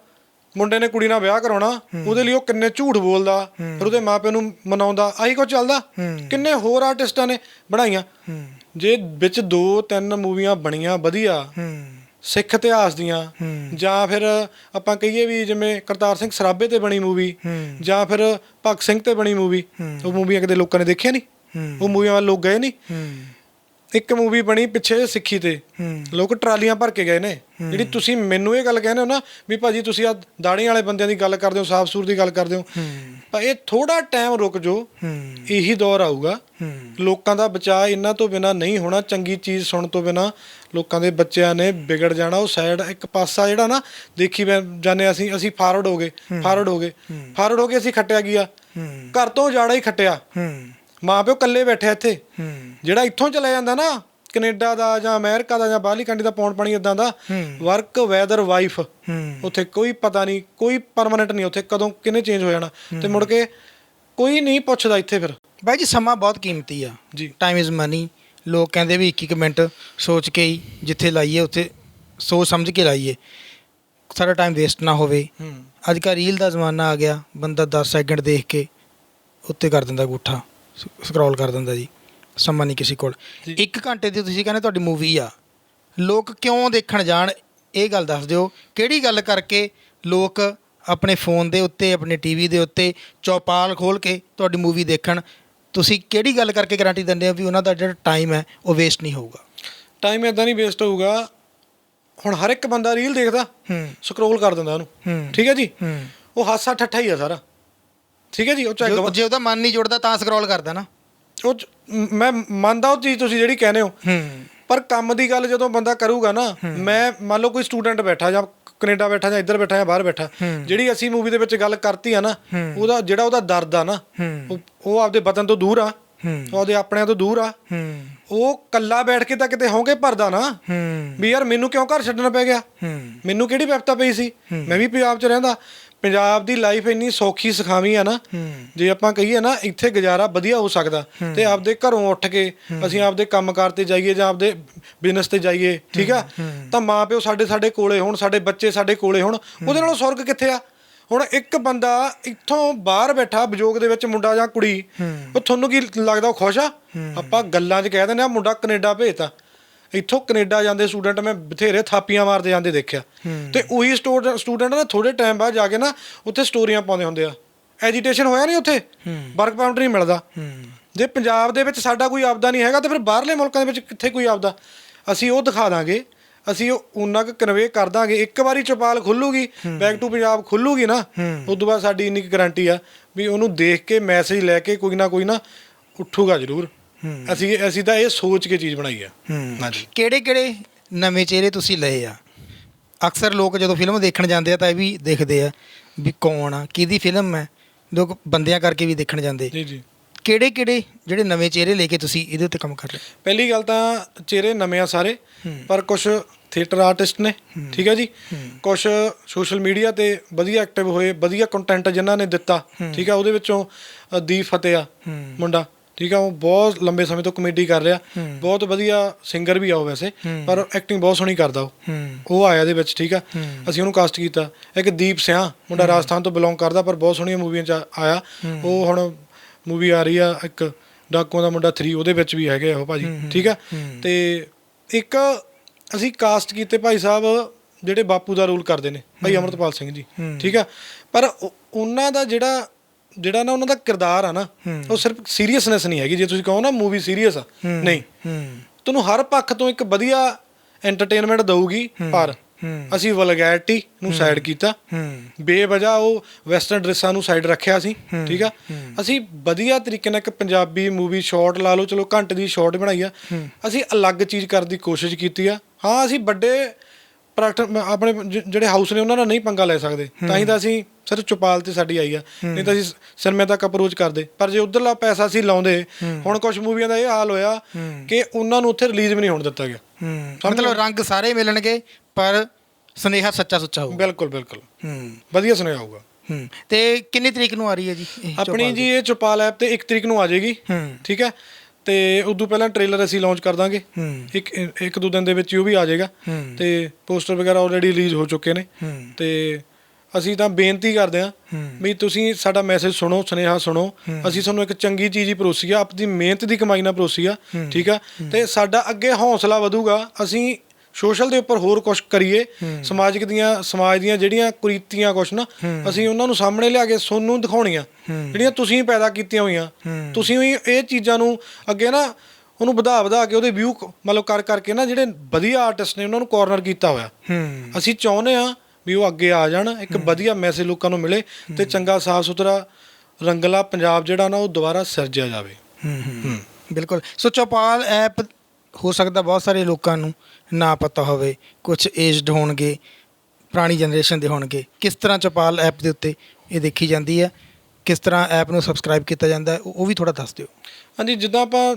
ਮੁੰਡੇ ਨੇ ਕੁੜੀ ਨਾਲ ਵਿਆਹ ਕਰਾਉਣਾ ਉਹਦੇ ਲਈ ਉਹ ਕਿੰਨੇ ਝੂਠ ਬੋਲਦਾ ਫਿਰ ਉਹਦੇ ਮਾਪਿਆਂ ਨੂੰ ਮਨਾਉਂਦਾ ਆਹੀ ਕੁਝ ਚੱਲਦਾ। ਕਿੰਨੇ ਹੋਰ ਆਰਟਿਸਟਾਂ ਨੇ ਬਣਾਈਆਂ। ਜੇ ਵਿੱਚ ਦੋ ਤਿੰਨ ਮੂਵੀਆਂ ਬਣੀਆਂ ਵਧੀਆ ਸਿੱਖ ਇਤਿਹਾਸ ਦੀਆਂ। ਜਾਂ ਫਿਰ ਆਪਾਂ ਕਹੀਏ ਵੀ ਜਿਵੇਂ ਕਰਤਾਰ ਸਿੰਘ ਸਰਾਭੇ ਤੇ ਬਣੀ ਮੂਵੀ। ਜਾਂ ਫਿਰ ਭਗਤ ਸਿੰਘ ਤੇ ਬਣੀ ਮੂਵੀ ਉਹ ਮੂਵੀਆਂ ਕਦੇ ਲੋਕਾਂ ਨੇ ਦੇਖਿਆ ਨਹੀਂ। ਉਹ ਮੂਵੀਆਂ ਵੱਲ ਲੋਕ ਗਏ ਨਹੀਂ ਹੂੰ। ਇੱਕ ਮੂਵੀ ਬਣੀ ਪਿੱਛੇ ਸਿੱਖੀ ਤੇ। ਹੂੰ। ਲੋਕ ਟਰਾਲੀਆਂ ਭਰ ਕੇ ਗਏ ਨੇ। ਜਿਹੜੀ ਤੁਸੀਂ ਮੈਨੂੰ ਇਹ ਗੱਲ ਕਹਿੰਦੇ ਹੋ ਨਾ ਵੀ ਭਾਜੀ ਤੁਸੀਂ ਆ ਦਾੜੀਆਂ ਵਾਲੇ ਬੰਦਿਆਂ ਦੀ ਗੱਲ ਕਰਦੇ ਹੋ ਸਾਫ਼ ਸੂਰ ਦੀ ਗੱਲ ਕਰਦੇ ਹੋ। ਹੂੰ। ਪਰ ਇਹ ਥੋੜਾ ਟਾਈਮ ਰੁਕ ਜੋ ਹੂੰ। ਇਹੀ ਦੌਰ ਆਊਗਾ। ਹੂੰ। ਲੋਕਾਂ ਦਾ ਬਚਾਅ ਇਹਨਾਂ ਤੋਂ ਬਿਨਾ ਨਹੀਂ ਹੋਣਾ ਚੰਗੀ ਚੀਜ਼ ਸੁਣ ਤੋਂ ਬਿਨਾ ਲੋਕਾਂ ਦੇ ਬੱਚਿਆਂ ਨੇ ਵਿਗੜ ਜਾਣਾ। ਉਹ ਸਾਈਡ ਇੱਕ ਪਾਸਾ ਜਿਹੜਾ ਨਾ ਦੇਖੀ ਮੈਂ ਜਾਣੇ ਅਸੀਂ ਅਸੀਂ ਫਾਰਵਰਡ ਹੋ ਗਏ ਫਾਰਵਰਡ ਹੋ ਗਏ। ਫਾਰਵਰਡ ਹੋ ਕੇ ਅਸੀਂ ਖੱਟਿਆ ਗਿਆ ਘਰ ਤੋਂ ਜਾੜਾ ਹੀ ਖੱਟਿਆ। ਹੂੰ। ਮਾਂ ਪਿਓ ਇਕੱਲੇ ਬੈਠੇ ਇੱਥੇ। ਜਿਹੜਾ ਇੱਥੋਂ ਚਲਾ ਜਾਂਦਾ ਨਾ ਕੈਨੇਡਾ ਦਾ ਜਾਂ ਅਮਰੀਕਾ ਦਾ ਜਾਂ ਬਾਹਰਲੀ ਕੰਟਰੀ ਦਾ ਪੌਣ ਪਾਣੀ ਇਦਾਂ ਦਾ। ਵਰਕ ਵੈਦਰ ਵਾਈਫ ਉੱਥੇ ਕੋਈ ਪਤਾ ਨਹੀਂ ਕੋਈ ਪਰਮਨੈਂਟ ਨਹੀਂ ਉੱਥੇ ਕਦੋਂ ਕਿਨੇ ਚੇਂਜ ਹੋ ਜਾਣਾ। ਤੇ ਮੁੜ ਕੇ ਕੋਈ ਨਹੀਂ ਪੁੱਛਦਾ ਇੱਥੇ ਫਿਰ। ਬਾਈ ਜੀ ਸਮਾਂ ਬਹੁਤ ਕੀਮਤੀ ਆ। ਜੀ। ਟਾਈਮ ਇਜ਼ ਮਨੀ ਲੋਕ ਕਹਿੰਦੇ ਵੀ ਇੱਕ ਇੱਕ ਮਿੰਟ ਸੋਚ ਕੇ ਹੀ ਜਿੱਥੇ ਲਾਈਏ ਉੱਥੇ ਸੋਚ ਸਮਝ ਕੇ ਲਾਈਏ। ਸਾਡਾ ਟਾਈਮ ਵੇਸਟ ਨਾ ਹੋਵੇ। ਅੱਜ ਕੱਲ੍ਹ ਰੀਲ ਦਾ ਜ਼ਮਾਨਾ ਆ ਗਿਆ। ਬੰਦਾ 10 ਸੈਕਿੰਡ ਦੇਖ ਕੇ ਉੱਤੇ ਕਰ ਦਿੰਦਾ ਅੰਗੂਠਾ। ਸਕਰੋਲ ਕਰ ਦਿੰਦਾ ਜੀ ਸਮਾਂ ਨਹੀਂ ਕਿਸੇ ਕੋਲ। ਜੀ। 1 ਘੰਟੇ ਦੀ ਤੁਸੀਂ ਕਹਿੰਦੇ ਤੁਹਾਡੀ ਮੂਵੀ ਆ। ਲੋਕ ਕਿਉਂ ਦੇਖਣ ਜਾਣ ਇਹ ਗੱਲ ਦੱਸ ਦਿਓ। ਕਿਹੜੀ ਗੱਲ ਕਰਕੇ ਲੋਕ ਆਪਣੇ ਫੋਨ ਦੇ ਉੱਤੇ ਆਪਣੇ ਟੀਵੀ ਦੇ ਉੱਤੇ ਚੌਪਾਲ ਖੋਲ ਕੇ ਤੁਹਾਡੀ ਮੂਵੀ ਦੇਖਣ? ਤੁਸੀਂ ਕਿਹੜੀ ਗੱਲ ਕਰਕੇ ਗਾਰੰਟੀ ਦਿੰਦੇ ਹੋ ਵੀ ਉਹਨਾਂ ਦਾ ਜਿਹੜਾ ਟਾਈਮ ਹੈ ਉਹ ਵੇਸਟ ਨਹੀਂ ਹੋਊਗਾ? ਟਾਈਮ ਇਦਾਂ ਨਹੀਂ ਵੇਸਟ ਹੋਊਗਾ। ਹੁਣ ਹਰ ਇੱਕ ਬੰਦਾ ਰੀਲ ਦੇਖਦਾ ਹੂੰ। ਸਕਰੋਲ ਕਰ ਦਿੰਦਾ ਉਹਨੂੰ। ਠੀਕ ਹੈ ਜੀ? ਉਹ ਹਾਸਾ ਠੱਠਾ ਹੀ ਆ ਸਾਰਾ। ਠੀਕ ਹੈ ਜੀ ਉਹ ਚਾਹੇ ਜੇ- ਗਵਾ- ਜੇ ਉਹਦਾ ਮਨ ਨਹੀਂ ਜੁੜਦਾ ਤਾਂ ਸਕਰੋਲ ਕਰਦਾ ਨਾ। ਉਹ 'ਚ ਮ- ਮੈਂ ਮੰਨਦਾ ਉਹ ਚੀਜ਼ ਤੁਸੀਂ ਜਿਹੜੀ ਕਹਿੰਦੇ ਹੋ। ਹੂੰ। ਪਰ ਕੰਮ ਦੀ ਗੱਲ ਜਦੋਂ ਬੰਦਾ ਕਰੂਗਾ ਨਾ ਮੈਂ ਮੰਨ ਲਓ ਕੋਈ ਸਟੂਡੈਂਟ ਬੈਠਾ ਜਾਂ ਕੈਨੇਡਾ ਬੈਠਾ ਜਾਂ ਇੱਧਰ ਬੈਠਾ ਜਾਂ ਬਾਹਰ ਬੈਠਾ ਜਿਹੜੀ ਅਸੀਂ ਮੂਵੀ ਦੇ ਵਿੱਚ ਗੱਲ ਕਰਤੀ ਆ ਨਾ ਉਹਦਾ ਜਿਹੜਾ ਉਹਦਾ ਦਰਦ ਆ ਨਾ ਉਹ ਉਹ ਆਪਦੇ ਵਤਨ ਤੋਂ ਦੂਰ ਆ। ਹੂੰ। ਉਹ ਆਪਦੇ ਆਪਣਿਆਂ ਤੋਂ ਦੂਰ ਆ। ਹੂੰ। ਉਹ ਕੱਲਾ ਬੈਠ ਕੇ ਤਾਂ ਕਿਤੇ ਹੋਂਗੇ ਭਰਦਾ ਨਾ ਹੂੰ। ਵੀ ਯਾਰ ਮੈਨੂੰ ਕਿਉਂ ਘਰ ਛੱਡਣਾ ਪੈ ਗਿਆ? ਮੈਨੂੰ ਕਿਹੜੀ ਵਿਪਤਾ ਪਈ ਸੀ? ਮੈਂ ਵੀ ਪੰਜਾਬ 'ਚ ਰਹਿੰਦਾ। ਪੰਜਾਬ ਦੀ ਲਾਈਫ ਇੰਨੀ ਸੌਖੀ ਸੁਖਾਵੀਂ ਆ ਨਾ ਜੇ ਆਪਾਂ ਕਹੀਏ ਨਾ ਇੱਥੇ ਗੁਜ਼ਾਰਾ ਵਧੀਆ ਹੋ ਸਕਦਾ ਤੇ ਆਪਦੇ ਘਰੋਂ ਉੱਠ ਕੇ ਅਸੀਂ ਆਪਦੇ ਕੰਮਕਾਰ ਤੇ ਜਾਈਏ ਜਾਂ ਆਪਦੇ ਬਿਜ਼ਨਸ ਤੇ ਜਾਈਏ ਠੀਕ ਆ? ਤਾਂ ਮਾਪਿਓ ਸਾਡੇ ਸਾਡੇ ਕੋਲੇ ਹੋਣ ਸਾਡੇ ਬੱਚੇ ਸਾਡੇ ਕੋਲੇ ਹੋਣ ਉਹਦੇ ਨਾਲੋਂ ਸੁਰਗ ਕਿੱਥੇ ਆ? ਹੁਣ ਇੱਕ ਬੰਦਾ ਇੱਥੋਂ ਬਾਹਰ ਬੈਠਾ ਵਿਜੋਗ ਦੇ ਵਿੱਚ ਮੁੰਡਾ ਜਾਂ ਕੁੜੀ ਉਹ ਤੁਹਾਨੂੰ ਕੀ ਲੱਗਦਾ ਉਹ ਖੁਸ਼ ਆ? ਆਪਾਂ ਗੱਲਾਂ 'ਚ ਕਹਿ ਦਿੰਦੇ ਆ ਮੁੰਡਾ ਕੈਨੇਡਾ ਭੇਜਤਾ। ਇੱਥੋਂ ਕੈਨੇਡਾ ਜਾਂਦੇ ਸਟੂਡੈਂਟ ਮੈਂ ਬਥੇਰੇ ਥਾਪੀਆਂ ਮਾਰਦੇ ਜਾਂਦੇ ਦੇਖਿਆ। ਤੇ ਉਹੀ ਸਟੂਡੈਂਟ ਨਾ ਥੋੜੇ ਟਾਈਮ ਬਾਅਦ ਜਾ ਕੇ ਨਾ ਉੱਥੇ ਸਟੋਰੀਆਂ ਪਾਉਂਦੇ ਹੁੰਦੇ ਆ। ਐਜੀਟੇਸ਼ਨ ਹੋਇਆ ਨਹੀਂ ਉੱਥੇ? ਵਰਕ ਪਰਮਿਟ ਨਹੀਂ ਮਿਲਦਾ। ਜੇ ਪੰਜਾਬ ਦੇ ਵਿੱਚ ਸਾਡਾ ਕੋਈ ਆਪਦਾ ਨਹੀਂ ਹੈਗਾ ਤਾਂ ਫਿਰ ਬਾਹਰਲੇ ਮੁਲਕਾਂ ਦੇ ਵਿੱਚ ਕਿੱਥੇ ਕੋਈ ਆਪਦਾ? ਅਸੀਂ ਉਹ ਦਿਖਾ ਦਾਂਗੇ। ਅਸੀਂ ਉਹ ਉਹਨਾਂ ਕੁ ਕਨਵੇ ਕਰ ਦਾਂਗੇ। ਇੱਕ ਵਾਰੀ ਚੌਪਾਲ ਖੁੱਲੂਗੀ ਬੈਕ ਟੂ ਪੰਜਾਬ ਖੁੱਲੂਗੀ ਨਾ ਉਸ ਤੋਂ ਬਾਅਦ ਸਾਡੀ ਇੰਨੀ ਗਾਰੰਟੀ ਆ ਵੀ ਉਹਨੂੰ ਦੇਖ ਕੇ ਮੈਸੇਜ ਲੈ ਕੇ ਕੋਈ ਨਾ ਕੋਈ ਨਾ ਉੱਠੂਗਾ ਜ਼ਰੂਰ। ਅਸੀਂ ਅਸੀਂ ਤਾਂ ਇਹ ਸੋਚ ਕੇ ਚੀਜ਼ ਬਣਾਈ ਆ। ਹਾਂਜੀ। ਕਿਹੜੇ ਕਿਹੜੇ ਨਵੇਂ ਚਿਹਰੇ ਤੁਸੀਂ ਲਏ ਆ? ਅਕਸਰ ਲੋਕ ਜਦੋਂ ਫਿਲਮ ਦੇਖਣ ਜਾਂਦੇ ਆ ਤਾਂ ਇਹ ਵੀ ਦੇਖਦੇ ਆ ਵੀ ਕੌਣ ਆ ਕਿਹਦੀ ਫਿਲਮ ਹੈ? ਲੋਕ ਬੰਦਿਆਂ ਕਰਕੇ ਵੀ ਦੇਖਣ ਜਾਂਦੇ। ਜੀ ਜੀ। ਕਿਹੜੇ ਕਿਹੜੇ ਜਿਹੜੇ ਨਵੇਂ ਚਿਹਰੇ ਲੈ ਕੇ ਤੁਸੀਂ ਇਹਦੇ ਉੱਤੇ ਕੰਮ ਕਰ ਰਹੇ ਪਹਿਲੀ ਗੱਲ ਤਾਂ ਚਿਹਰੇ ਨਵੇਂ ਆ ਸਾਰੇ ਪਰ ਕੁਝ ਥੀਏਟਰ ਆਰਟਿਸਟ ਨੇ ਠੀਕ ਹੈ ਜੀ? ਕੁਝ ਸੋਸ਼ਲ ਮੀਡੀਆ ਤੇ ਵਧੀਆ ਐਕਟਿਵ ਹੋਏ ਵਧੀਆ ਕੰਟੈਂਟ ਜਿਨ੍ਹਾਂ ਨੇ ਦਿੱਤਾ ਠੀਕ ਹੈ ਉਹਦੇ ਵਿੱਚੋਂ ਦੀਪ ਫਤਿਹ ਆ ਮੁੰਡਾ। ਠੀਕ ਆ ਉਹ ਬਹੁਤ ਲੰਬੇ ਸਮੇਂ ਤੋਂ ਕਮੇਡੀ ਕਰ ਰਿਹਾ। ਬਹੁਤ ਵਧੀਆ ਸਿੰਗਰ ਵੀ ਆ ਉਹ ਵੈਸੇ ਪਰ ਐਕਟਿੰਗ ਬਹੁਤ ਸੋਹਣੀ ਕਰਦਾ ਉਹ। ਉਹ ਆਇਆ ਦੇ ਵਿੱਚ ਠੀਕ ਆ। ਅਸੀਂ ਉਹਨੂੰ ਕਾਸਟ ਕੀਤਾ। ਇੱਕ ਦੀਪ ਸਿਆ ਮੁੰਡਾ ਰਾਜਸਥਾਨ ਤੋਂ ਬਿਲੋਂਗ ਕਰਦਾ ਪਰ ਬਹੁਤ ਸੋਹਣੀਆਂ ਮੂਵੀਆਂ ਚ ਆਇਆ। ਉਹ ਹੁਣ ਮੂਵੀ ਆ ਰਹੀ ਆ ਇੱਕ ਡਾਕੂਆਂ ਦਾ ਮੁੰਡਾ 3 ਉਹਦੇ ਵਿੱਚ ਵੀ ਹੈਗੇ ਆ ਉਹ ਭਾਜੀ ਠੀਕ ਆ। ਤੇ ਇੱਕ ਅਸੀਂ ਕਾਸਟ ਕੀਤੇ ਭਾਈ ਸਾਹਿਬ ਜਿਹੜੇ ਬਾਪੂ ਦਾ ਰੋਲ ਕਰਦੇ ਨੇ ਭਾਈ ਅਮਰਤਪਾਲ ਸਿੰਘ ਜੀ ਠੀਕ ਆ। ਪਰ ਉਹ- ਉਹਨਾਂ ਦਾ ਜਿਹੜਾ ਜਿਹੜਾ ਨਾ ਉਹਨਾਂ ਦਾ ਕਿਰਦਾਰ ਆ ਨਾ ਉਹ ਸਿਰਫ ਸੀਰੀਅਸਨੈਸ ਨਹੀਂ ਹੈਗੀ। ਜੇ ਤੁਸੀਂ ਕਹੋ ਨਾ ਮੂਵੀ ਸੀਰੀਅਸ ਆ ਨਹੀਂ। ਤੁਹਾਨੂੰ ਹਰ ਪੱਖ ਤੋਂ ਇੱਕ ਵਧੀਆ ਐਂਟਰਟੇਨਮੈਂਟ ਦਊਗੀ ਪਰ ਅਸੀਂ ਵਲਗੈਰਿਟੀ ਨੂੰ ਸਾਈਡ ਕੀਤਾ। ਹੂੰ। ਬੇਵਜ੍ਹਾ ਉਹ ਵੈਸਟਰਨ ਡਰੈਸਾਂ ਨੂੰ ਸਾਈਡ ਰੱਖਿਆ ਸੀ ਠੀਕ ਆ? ਅਸੀਂ ਵਧੀਆ ਤਰੀਕੇ ਨਾਲ ਇੱਕ ਪੰਜਾਬੀ ਮੂਵੀ ਸ਼ਾਰਟ ਲਾ ਲਓ ਚਲੋ ਘੰਟੇ ਦੀ ਸ਼ਾਰਟ ਬਣਾਈ ਆ। ਅਸੀਂ ਅਲੱਗ ਚੀਜ਼ ਕਰਨ ਦੀ ਕੋਸ਼ਿਸ਼ ਕੀਤੀ ਆ। ਹਾਂ ਅਸੀਂ ਵੱਡੇ ਪ੍ਰੋਡਕਟ ਆਪਣੇ ਜ- ਜਿਹੜੇ ਹਾਊਸ ਨੇ ਉਹਨਾਂ ਨਾਲ ਨਹੀਂ ਪੰਗਾ ਲੈ ਸਕਦੇ। ਤਾਂ ਹੀ ਤਾਂ ਅਸੀਂ ਸਿਰਫ ਚੁਪਾਲ ਤੇ ਸਾਡੀ ਆਈ ਆ। ਨਹੀਂ ਤਾਂ ਅਸੀਂ ਸਿਨੇਮੇ ਤੱਕ ਅਪਰੋਚ ਕਰਦੇ। ਪਰ ਜੇ ਉਧਰਲਾ ਪੈਸਾ ਅਸੀਂ ਲਾਉਂਦੇ ਹੁਣ ਕੁਝ ਮੂਵੀਆਂ ਦਾ ਇਹ ਹਾਲ ਹੋਇਆ ਕਿ ਉਹਨਾਂ ਨੂੰ ਉੱਥੇ ਰਿਲੀਜ਼ ਵੀ ਨਹੀਂ ਹੋਣ ਦਿੱਤਾ ਗਿਆ। ਹੂੰ। ਮਤਲਬ ਰੰਗ ਸਾਰੇ ਮਿਲਣਗੇ ਪਰ ਸੁਨੇਹਾ ਸੱਚਾ ਸੁੱਚਾ ਹੋਊ ਬਿਲਕੁਲ ਬਿਲਕੁਲ। ਹੂੰ। ਵਧੀਆ ਸੁਣਿਆ ਹੋਊਗਾ। ਹੂੰ। ਤੇ ਕਿੰਨੀ ਤਰੀਕ ਨੂੰ ਆ ਰਹੀ ਹੈ ਜੀ ਇਹ ਆਪਣੀ? ਜੀ ਇਹ ਚੁਪਾਲ ਐਪ ਤੇ 1 ਤਰੀਕ ਨੂੰ ਆ ਜਾਏਗੀ। ਹੂੰ। ਠੀਕ ਹੈ? ਤੇ ਉਦੋਂ ਪਹਿਲਾਂ ਟ੍ਰੇਲਰ ਅਸੀਂ ਲਾਂਚ ਕਰ ਦਾਂਗੇ। ਇੱਕ ਇੱਕ ਦੋ ਦਿਨ ਦੇ ਵਿੱਚ ਉਹ ਵੀ ਆ ਜਾਏਗਾ। ਤੇ ਪੋਸਟਰ ਵਗੈਰਾ ਆਲਰੇਡੀ ਰਿਲੀਜ਼ ਹੋ ਚੁੱਕੇ ਨੇ। ਤੇ ਅਸੀਂ ਤਾਂ ਬੇਨਤੀ ਕਰਦੇ ਹੂੰ ਵੀ ਤੁਸੀਂ ਸਾਡਾ ਮੈਸੇਜ ਸੁਣੋ ਸੁਨੇਹਾ ਸੁਣੋ। ਅਸੀਂ ਤੁਹਾਨੂੰ ਇੱਕ ਚੰਗੀ ਚੀਜ਼ ਹੀ ਪਰੋਸੀ ਆ ਆਪਣੀ ਮਿਹਨਤ ਦੀ ਕਮਾਈ ਨਾਲ ਪਰੋਸੀ ਆ ਠੀਕ ਆ? ਤੇ ਸਾਡਾ ਅੱਗੇ ਹੌਸਲਾ ਵਧੂਗਾ। ਅਸੀਂ ਸੋਸ਼ਲ ਦੇ ਉੱਪਰ ਹੋਰ ਕੁਝ ਕਰੀਏ ਸਮਾਜਿਕ ਦੀਆਂ ਸਮਾਜ ਦੀਆਂ ਜਿਹੜੀਆਂ ਕੁਰੀਤੀਆਂ ਕੁਛ ਨਾ ਅਸੀਂ ਉਹਨਾਂ ਨੂੰ ਸਾਹਮਣੇ ਲਿਆ ਕੇ ਸੋਨੂੰ ਦਿਖਾਉਣੀਆਂ। ਜਿਹੜੀਆਂ ਤੁਸੀਂ ਪੈਦਾ ਕੀਤੀਆਂ ਹੋਈਆਂ। ਤੁਸੀਂ ਵੀ ਇਹ ਚੀਜ਼ਾਂ ਨੂੰ ਅੱਗੇ ਨਾ ਉਹਨੂੰ ਵਧਾ ਵਧਾ ਕੇ ਉਹਦੇ ਵਿਊ ਮਤਲਬ ਕਰ ਕਰਕੇ ਨਾ ਜਿਹੜੇ ਵਧੀਆ ਆਰਟਿਸਟ ਨੇ ਉਹਨਾਂ ਨੂੰ ਕਾਰਨਰ ਕੀਤਾ ਹੋਇਆ। ਅਸੀਂ ਚਾਹੁੰਦੇ ਆ ਵੀ ਉਹ ਅੱਗੇ ਆ ਜਾਣ ਇੱਕ ਵਧੀਆ ਮੈਸੇਜ ਲੋਕਾਂ ਨੂੰ ਮਿਲੇ ਤੇ ਚੰਗਾ ਸਾਫ਼ ਸੁਥਰਾ ਰੰਗਲਾ ਪੰਜਾਬ ਜਿਹੜਾ ਨਾ ਉਹ ਦੁਬਾਰਾ ਸਿਰਜਿਆ ਜਾਵੇ। ਹੂੰ। ਹੂੰ। ਬਿਲਕੁਲ। ਸੋ ਚੌਪਾਲ ਐਪ ਹੋ ਸਕਦਾ ਬਹੁਤ ਸਾਰੇ ਲੋਕਾਂ ਨੂੰ ਨਾ ਪਤਾ ਹੋਵੇ ਕੁਝ ਏਜਡ ਹੋਣਗੇ ਪੁਰਾਣੀ ਜਨਰੇਸ਼ਨ ਦੇ ਹੋਣਗੇ। ਕਿਸ ਤਰ੍ਹਾਂ ਚੌਪਾਲ ਐਪ ਦੇ ਉੱਤੇ ਇਹ ਦੇਖੀ ਜਾਂਦੀ ਹੈ ਕਿਸ ਤਰ੍ਹਾਂ ਐਪ ਨੂੰ ਸਬਸਕ੍ਰਾਈਬ ਕੀਤਾ ਜਾਂਦਾ ਹੈ ਉਹ ਵੀ ਥੋੜਾ ਦੱਸ ਦਿਓ। ਹਾਂਜੀ ਜਿੱਦਾਂ ਆਪਾਂ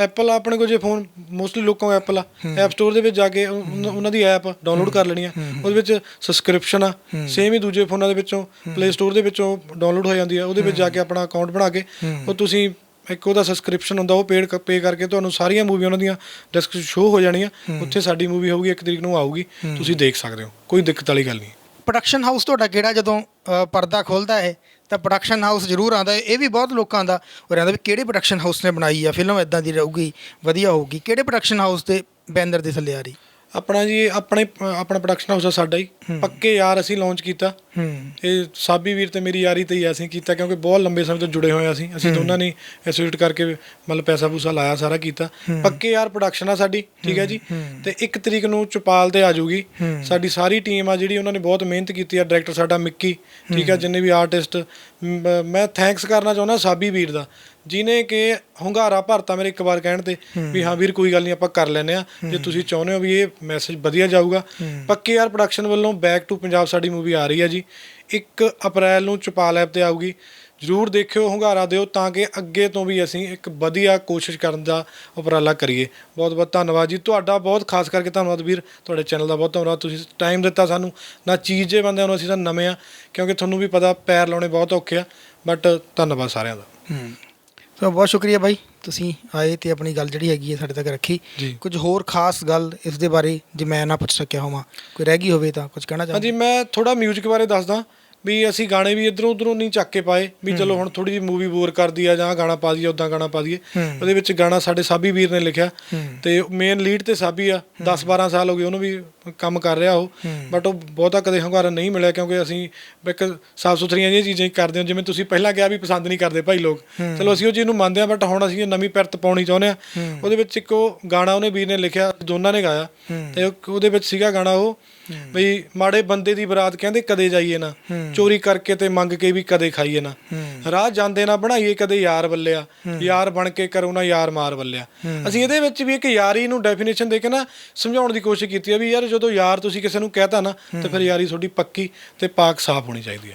ਐਪਲ ਆਪਣੇ ਕੋਲ ਜੇ ਫੋਨ ਮੋਸਟਲੀ ਲੋਕਾਂ ਕੋਲ ਐਪਲ ਆ। ਐਪ ਸਟੋਰ ਦੇ ਵਿੱਚ ਜਾ ਕੇ ਉਹਨਾਂ ਦੀ ਐਪ ਡਾਊਨਲੋਡ ਕਰ ਲੈਣੀ ਆ। ਉਹਦੇ ਵਿੱਚ ਸਬਸਕ੍ਰਿਪਸ਼ਨ ਆ। ਸੇਮ ਹੀ ਦੂਜੇ ਫੋਨਾਂ ਦੇ ਵਿੱਚੋਂ ਪਲੇ ਸਟੋਰ ਦੇ ਵਿੱਚੋਂ ਡਾਊਨਲੋਡ ਹੋ ਜਾਂਦੀ ਆ। ਉਹਦੇ ਵਿੱਚ ਜਾ ਕੇ ਆਪਣਾ ਅਕਾਊਂਟ ਬਣਾ ਕੇ ਉਹ ਤੁਸੀਂ ਇੱਕ ਉਹਦਾ ਸਬਸਕ੍ਰਿਪਸ਼ਨ ਹੁੰਦਾ ਉਹ ਪੇਡ ਪੇ ਕਰਕੇ ਤੁਹਾਨੂੰ ਸਾਰੀਆਂ ਮੂਵੀਆਂ ਉਹਨਾਂ ਦੀਆਂ ਡਿਸਕ ਸ਼ੋ ਹੋ ਜਾਣੀਆਂ। ਉੱਥੇ ਸਾਡੀ ਮੂਵੀ ਹੋਊਗੀ ਇੱਕ ਤਰੀਕ ਨੂੰ ਆਊਗੀ। ਤੁਸੀਂ ਦੇਖ ਸਕਦੇ ਹੋ। ਕੋਈ ਦਿੱਕਤ ਵਾਲੀ ਗੱਲ ਨਹੀਂ। ਪ੍ਰੋਡਕਸ਼ਨ ਹਾਊਸ ਤੁਹਾਡਾ ਕਿਹੜਾ ਜਦੋਂ ਪਰਦਾ ਖੁੱਲਦਾ ਹੈ ਤਾਂ ਪ੍ਰੋਡਕਸ਼ਨ ਹਾਊਸ ਜ਼ਰੂਰ ਆਉਂਦਾ ਹੈ ਇਹ ਵੀ ਬਹੁਤ ਲੋਕਾਂ ਦਾ ਉਹ ਰਹਿੰਦਾ ਵੀ ਕਿਹੜੇ ਪ੍ਰੋਡਕਸ਼ਨ ਹਾਊਸ ਨੇ ਬਣਾਈ ਆ ਫਿਲਮ ਇਦਾਂ ਦੀ ਰਹੂਗੀ ਵਧੀਆ ਹੋਊਗੀ। ਕਿਹੜੇ ਪ੍ਰੋਡਕਸ਼ਨ ਹਾਊਸ ਦੇ ਬੈਨਰ ਦੇ ਥੱਲੇ ਆ ਰਹੀ? ਆਪਣਾ ਜੀ ਆਪਣੇ ਆਪਣਾ ਪ੍ਰੋਡਕਸ਼ਨ ਹਾਊਸ ਆ ਸਾਡਾ ਹੀ। ਪੱਕੇ ਯਾਰ ਅਸੀਂ ਲਾਂਚ ਕੀਤਾ। ਇਹ ਸਾਬੀ ਵੀਰ ਤੇ ਮੇਰੀ ਯਾਰੀ ਤੇ ਹੀ ਅਸੀਂ ਕੀਤਾ ਕਿਉਂਕਿ ਬਹੁਤ ਲੰਬੇ ਸਮੇਂ ਤੋਂ ਜੁੜੇ ਹੋਏ ਅਸੀਂ। ਅਸੀਂ ਦੋਨਾਂ ਨੇ ਐਸੋਸੀਏਟ ਕਰਕੇ ਮਤਲਬ ਪੈਸਾ ਪੂਸਾ ਲਾਇਆ ਸਾਰਾ ਕੀਤਾ। ਪੱਕੇ ਯਾਰ ਪ੍ਰੋਡਕਸ਼ਨ ਆ ਸਾਡੀ ਠੀਕ ਹੈ। ਜੀ ਤੇ ਇੱਕ ਤਰੀਕ ਨੂੰ ਚੁਪਾਲ ਤੇ ਆ ਜਾਊਗੀ। ਸਾਡੀ ਸਾਰੀ ਟੀਮ ਆ ਜਿਹੜੀ ਉਹਨਾਂ ਨੇ ਬਹੁਤ ਮਿਹਨਤ ਕੀਤੀ ਆ ਡਾਇਰੈਕਟਰ ਸਾਡਾ ਮਿੱਕੀ ਠੀਕ ਆ ਜਿੰਨੇ ਵੀ ਆਰਟਿਸਟ ਮੈਂ ਥੈਂਕਸ ਕਰਨਾ ਚਾਹੁੰਦਾ ਸਾਬੀ ਵੀਰ ਦਾ। ਜਿਨੇ ਕਿ ਹੁੰਗਾਰਾ ਭਰਤਾ ਮੇਰੇ ਇੱਕ ਵਾਰ ਕਹਿਣ ਤੇ ਵੀ ਹਾਂ ਵੀਰ ਕੋਈ ਗੱਲ ਨਹੀਂ ਆਪਾਂ ਕਰ ਲੈਨੇ ਆ ਜੇ ਤੁਸੀਂ ਚਾਹੁੰਦੇ ਹੋ ਵੀ ਇਹ ਮੈਸੇਜ ਵਧੀਆ ਜਾਊਗਾ। ਪੱਕੇ ਯਾਰ ਪ੍ਰੋਡਕਸ਼ਨ ਵੱਲੋਂ ਬੈਕ ਟੂ ਪੰਜਾਬ ਸਾਡੀ ਮੂਵੀ ਆ ਰਹੀ ਹੈ ਜੀ। 1 ਅਪ੍ਰੈਲ ਨੂੰ ਚੁਪਾਲ ਐਪ ਤੇ ਆਊਗੀ। ਜਰੂਰ ਦੇਖਿਓ ਹੁੰਗਾਰਾ ਦਿਓ ਤਾਂ ਕਿ ਅੱਗੇ ਤੋਂ ਵੀ ਅਸੀਂ ਇੱਕ ਵਧੀਆ ਕੋਸ਼ਿਸ਼ ਕਰਨ ਦਾ ਉਪਰਾਲਾ ਕਰੀਏ। ਬਹੁਤ ਬਹੁਤ ਧੰਨਵਾਦ ਜੀ। ਤੁਹਾਡਾ ਬਹੁਤ ਖਾਸ ਕਰਕੇ ਧੰਨਵਾਦ ਵੀਰ। ਤੁਹਾਡੇ ਚੈਨਲ ਦਾ ਬਹੁਤ ਧੰਨਵਾਦ। ਤੁਸੀਂ ਟਾਈਮ ਦਿੱਤਾ ਸਾਨੂੰ। ਨਾ ਚੀਜ਼ ਜੇ ਬੰਦਿਆਂ ਨੂੰ ਅਸੀਂ ਤਾਂ ਨਵੇਂ ਆ ਕਿਉਂਕਿ ਤੁਹਾਨੂੰ ਵੀ ਪਤਾ ਪੈਰ ਲਾਉਣੇ ਬਹੁਤ ਔਖੇ ਆ। ਬਟ ਧੰਨਵਾਦ ਸਾਰਿਆਂ ਦਾ। ਸੋ ਬਹੁਤ ਸ਼ੁਕਰੀਆ ਬਾਈ। ਤੁਸੀਂ ਆਏ ਤੇ ਆਪਣੀ ਗੱਲ ਜਿਹੜੀ ਹੈਗੀ ਹੈ ਸਾਡੇ ਤੱਕ ਰੱਖੀ। ਜੀ। ਕੁਝ ਹੋਰ ਖਾਸ ਗੱਲ ਇਸ ਦੇ ਬਾਰੇ ਜੇ ਮੈਂ ਨਾ ਪੁੱਛ ਸਕਿਆ ਹੋਵਾਂ ਕੋਈ ਰਹਿ ਗਈ ਹੋਵੇ ਤਾਂ ਕੁਝ ਕਹਿਣਾ ਚਾਹੁੰਦੇ ਹਾਂਜੀ ਮੈਂ ਥੋੜਾ 뮤직 ਬਾਰੇ ਦੱਸਦਾ। ਵੀ ਅਸੀਂ ਗਾਣੇ ਵੀ ਇਧਰੋਂ ਉਧਰੋਂ ਨਹੀਂ ਚੱਕ ਕੇ ਪਾਏ ਵੀ ਚਲੋ ਹੁਣ ਥੋੜੀ ਜਿਹੀ ਮੂਵੀ ਬੋਰ ਕਰਦੀ ਆ ਜਾਂ ਗਾਣਾ ਪਾ ਦਈਏ ਉਦਾਂ ਗਾਣਾ ਪਾ ਦਈਏ। ਉਹਦੇ ਵਿੱਚ ਗਾਣਾ ਸਾਡੇ ਸਾਬੀ ਵੀਰ ਨੇ ਲਿਖਿਆ। ਤੇ ਮੇਨ ਲੀਡ ਤੇ ਸਾਬੀ ਆ 10 12 ਸਾਲ ਹੋ ਗਏ ਉਹਨੂੰ ਵੀ ਕੰਮ ਕਰ ਰਿਹਾ ਉਹ। ਬਟ ਉਹ ਬਹੁਤਾ ਕਦੇ ਹੰਗਾਰਾ ਨਹੀਂ ਮਿਲਿਆ ਕਿਉਂਕਿ ਅਸੀਂ ਇੱਕ ਸਾਫ਼ ਸੁਥਰੀਆਂ ਜਿਹੀਆਂ ਚੀਜ਼ਾਂ ਹੀ ਕਰਦੇ ਹਾਂ ਜਿਵੇਂ ਤੁਸੀਂ ਪਹਿਲਾਂ ਕਿਹਾ ਵੀ ਪਸੰਦ ਨਹੀਂ ਕਰਦੇ ਭਾਈ ਲੋਕ। ਚਲੋ ਅਸੀਂ ਉਹ ਚੀਜ਼ ਨੂੰ ਮੰਨਦੇ ਆ ਬਟ ਹੁਣ ਅਸੀਂ ਨਵੀਂ ਪਿਰਤ ਪਾਉਣੀ ਚਾਹੁੰਦੇ ਆ ਉਹਦੇ ਵਿੱਚ ਇੱਕ ਉਹ ਗਾਣਾ ਉਹਨੇ ਵੀਰ ਨੇ ਲਿਖਿਆ ਦੋਨਾਂ ਨੇ ਗਾਇਆ। ਤੇ ਉਹ- ਉਹਦੇ ਵਿੱਚ ਸੀਗਾ ਗਾਣਾ ਉਹ ਬਈ ਮਾੜੇ ਬੰਦੇ ਦੀ ਬਰਾਤ ਕਹਿੰਦੇ ਕਦੇ ਜਾਈਏ ਨਾ। ਚੋਰੀ ਕਰਕੇ ਤੇ ਮੰਗ ਕੇ ਵੀ ਕਦੇ ਖਾਈਏ ਨਾ। ਰਾਹ ਜਾਂਦੇ ਨਾ ਬਣਾਈਏ ਕਦੇ ਯਾਰ ਬੱਲਿਆ ਯਾਰ ਬਣ ਕੇ ਕਰੋ ਨਾ ਯਾਰ ਮਾਰ ਬੱਲਿਆ ਅਸੀਂ ਇਹਦੇ ਵਿੱਚ ਵੀ ਇੱਕ ਯਾਰੀ ਨੂੰ ਡੈਫੀਨੇਸ਼ਨ ਦੇ ਕੇ ਨਾ ਸਮਝਾਉਣ ਦੀ ਕੋਸ਼ਿਸ਼ ਕੀਤੀ ਆ ਵੀ ਯਾਰ ਜਦੋਂ ਯਾਰ ਤੁਸੀਂ ਕਿਸੇ ਨੂੰ ਕਹਤਾ ਨਾ ਤੇ ਫਿਰ ਯਾਰੀ ਤੁਹਾਡੀ ਪੱਕੀ ਤੇ ਪਾਕ ਸਾਫ਼ ਹੋਣੀ ਚਾਹੀਦੀ ਆ।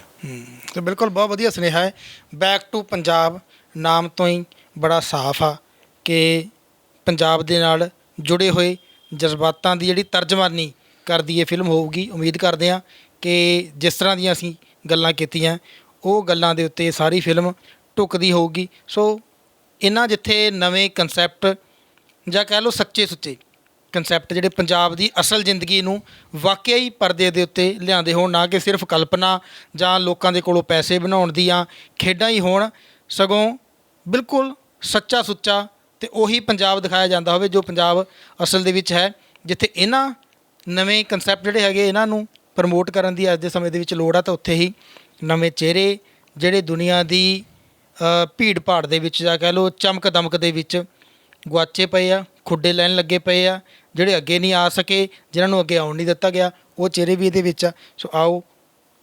ਤੇ ਬਿਲਕੁਲ ਬਹੁਤ ਵਧੀਆ ਸੁਨੇਹਾ ਹੈ। ਬੈਕ ਟੂ ਪੰਜਾਬ ਨਾਮ ਤੋਂ ਹੀ ਬੜਾ ਸਾਫ਼ ਆ ਕਿ ਪੰਜਾਬ ਦੇ ਨਾਲ ਜੁੜੇ ਹੋਏ ਜਜ਼ਬਾਤਾਂ ਦੀ ਜਿਹੜੀ ਤਰਜਮਾਨੀ ਕਰਦੀ ਇਹ ਫਿਲਮ ਹੋਊਗੀ। ਉਮੀਦ ਕਰਦੇ ਹਾਂ ਕਿ ਜਿਸ ਤਰ੍ਹਾਂ ਦੀਆਂ ਅਸੀਂ ਗੱਲਾਂ ਕੀਤੀਆਂ, ਉਹ ਗੱਲਾਂ ਦੇ ਉੱਤੇ ਸਾਰੀ ਫਿਲਮ ਢੁਕਦੀ ਹੋਊਗੀ। ਸੋ ਇਹਨਾਂ ਜਿੱਥੇ ਨਵੇਂ ਕਨਸੈਪਟ ਜਾਂ ਕਹਿ ਲਓ ਸੱਚੇ ਸੁੱਚੇ ਕਨਸੈਪਟ ਜਿਹੜੇ ਪੰਜਾਬ ਦੀ ਅਸਲ ਜ਼ਿੰਦਗੀ ਨੂੰ ਵਾਕਿਆ ਹੀ ਪਰਦੇ ਦੇ ਉੱਤੇ ਲਿਆਂਦੇ ਹੋਣ, ਨਾ ਕਿ ਸਿਰਫ ਕਲਪਨਾ ਜਾਂ ਲੋਕਾਂ ਦੇ ਕੋਲੋਂ ਪੈਸੇ ਬਣਾਉਣ ਦੀਆਂ ਖੇਡਾਂ ਹੀ ਹੋਣ, ਸਗੋਂ ਬਿਲਕੁਲ ਸੱਚਾ ਸੁੱਚਾ ਤੇ ਉਹੀ ਪੰਜਾਬ ਦਿਖਾਇਆ ਜਾਂਦਾ ਹੋਵੇ ਜੋ ਪੰਜਾਬ ਅਸਲ ਦੇ ਵਿੱਚ ਹੈ, ਜਿੱਥੇ ਇਹਨਾਂ ਨਵੇਂ ਕਨਸੈਪਟ ਜਿਹੜੇ ਹੈਗੇ ਇਹਨਾਂ ਨੂੰ ਪ੍ਰਮੋਟ ਕਰਨ ਦੀ ਅੱਜ ਦੇ ਸਮੇਂ ਦੇ ਵਿੱਚ ਲੋੜ ਆ ਤਾਂ ਉੱਥੇ ਹੀ ਨਵੇਂ ਚਿਹਰੇ ਜਿਹੜੇ ਦੁਨੀਆ ਦੀ ਭੀੜ ਭਾੜ ਦੇ ਵਿੱਚ ਜਾਂ ਕਹਿ ਲਓ ਚਮਕ ਦਮਕ ਦੇ ਵਿੱਚ ਗੁਆਚੇ ਪਏ ਆ, ਖੁੱਡੇ ਲੈਣ ਲੱਗੇ ਪਏ ਆ, ਜਿਹੜੇ ਅੱਗੇ ਨਹੀਂ ਆ ਸਕੇ, ਜਿਨ੍ਹਾਂ ਨੂੰ ਅੱਗੇ ਆਉਣ ਨਹੀਂ ਦਿੱਤਾ ਗਿਆ, ਉਹ ਚਿਹਰੇ ਵੀ ਇਹਦੇ ਵਿੱਚ ਆ। ਸੋ ਆਓ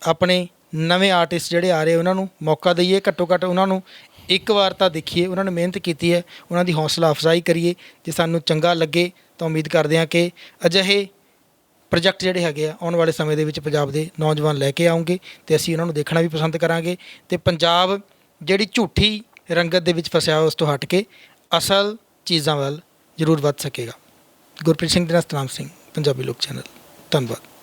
ਆਪਣੇ ਨਵੇਂ ਆਰਟਿਸਟ ਜਿਹੜੇ ਆ ਰਹੇ ਉਹਨਾਂ ਨੂੰ ਮੌਕਾ ਦਈਏ, ਘੱਟੋ ਘੱਟ ਉਹਨਾਂ ਨੂੰ ਇੱਕ ਵਾਰ ਤਾਂ ਦੇਖੀਏ, ਉਹਨਾਂ ਨੇ ਮਿਹਨਤ ਕੀਤੀ ਹੈ, ਉਹਨਾਂ ਦੀ ਹੌਸਲਾ ਅਫਜ਼ਾਈ ਕਰੀਏ, ਜੇ ਸਾਨੂੰ ਚੰਗਾ ਲੱਗੇ ਤਾਂ ਉਮੀਦ ਕਰਦੇ ਹਾਂ ਕਿ ਅਜਿਹੇ ਪ੍ਰੋਜੈਕਟ ਜਿਹੜੇ ਹੈਗੇ ਆ, ਆਉਣ ਵਾਲੇ ਸਮੇਂ ਦੇ ਵਿੱਚ ਪੰਜਾਬ ਦੇ ਨੌਜਵਾਨ ਲੈ ਕੇ ਆਉਂਗੇ ਤੇ ਅਸੀਂ ਉਹਨਾਂ ਨੂੰ ਦੇਖਣਾ ਵੀ ਪਸੰਦ ਕਰਾਂਗੇ ਤੇ ਪੰਜਾਬ ਜਿਹੜੀ ਝੂਠੀ ਰੰਗਤ ਦੇ ਵਿੱਚ ਫਸਿਆ ਹੋਇਆ ਉਸ ਤੋਂ ਹਟ ਕੇ ਅਸਲ ਚੀਜ਼ਾਂ ਵੱਲ ਜ਼ਰੂਰ ਵੱਧ ਸਕੇਗਾ। ਗੁਰਪ੍ਰੀਤ ਸਿੰਘ ਦੇ ਨਾਲ ਸਤਨਾਮ ਸਿੰਘ, ਪੰਜਾਬੀ ਲੋਕ ਚੈਨਲ, ਧੰਨਵਾਦ।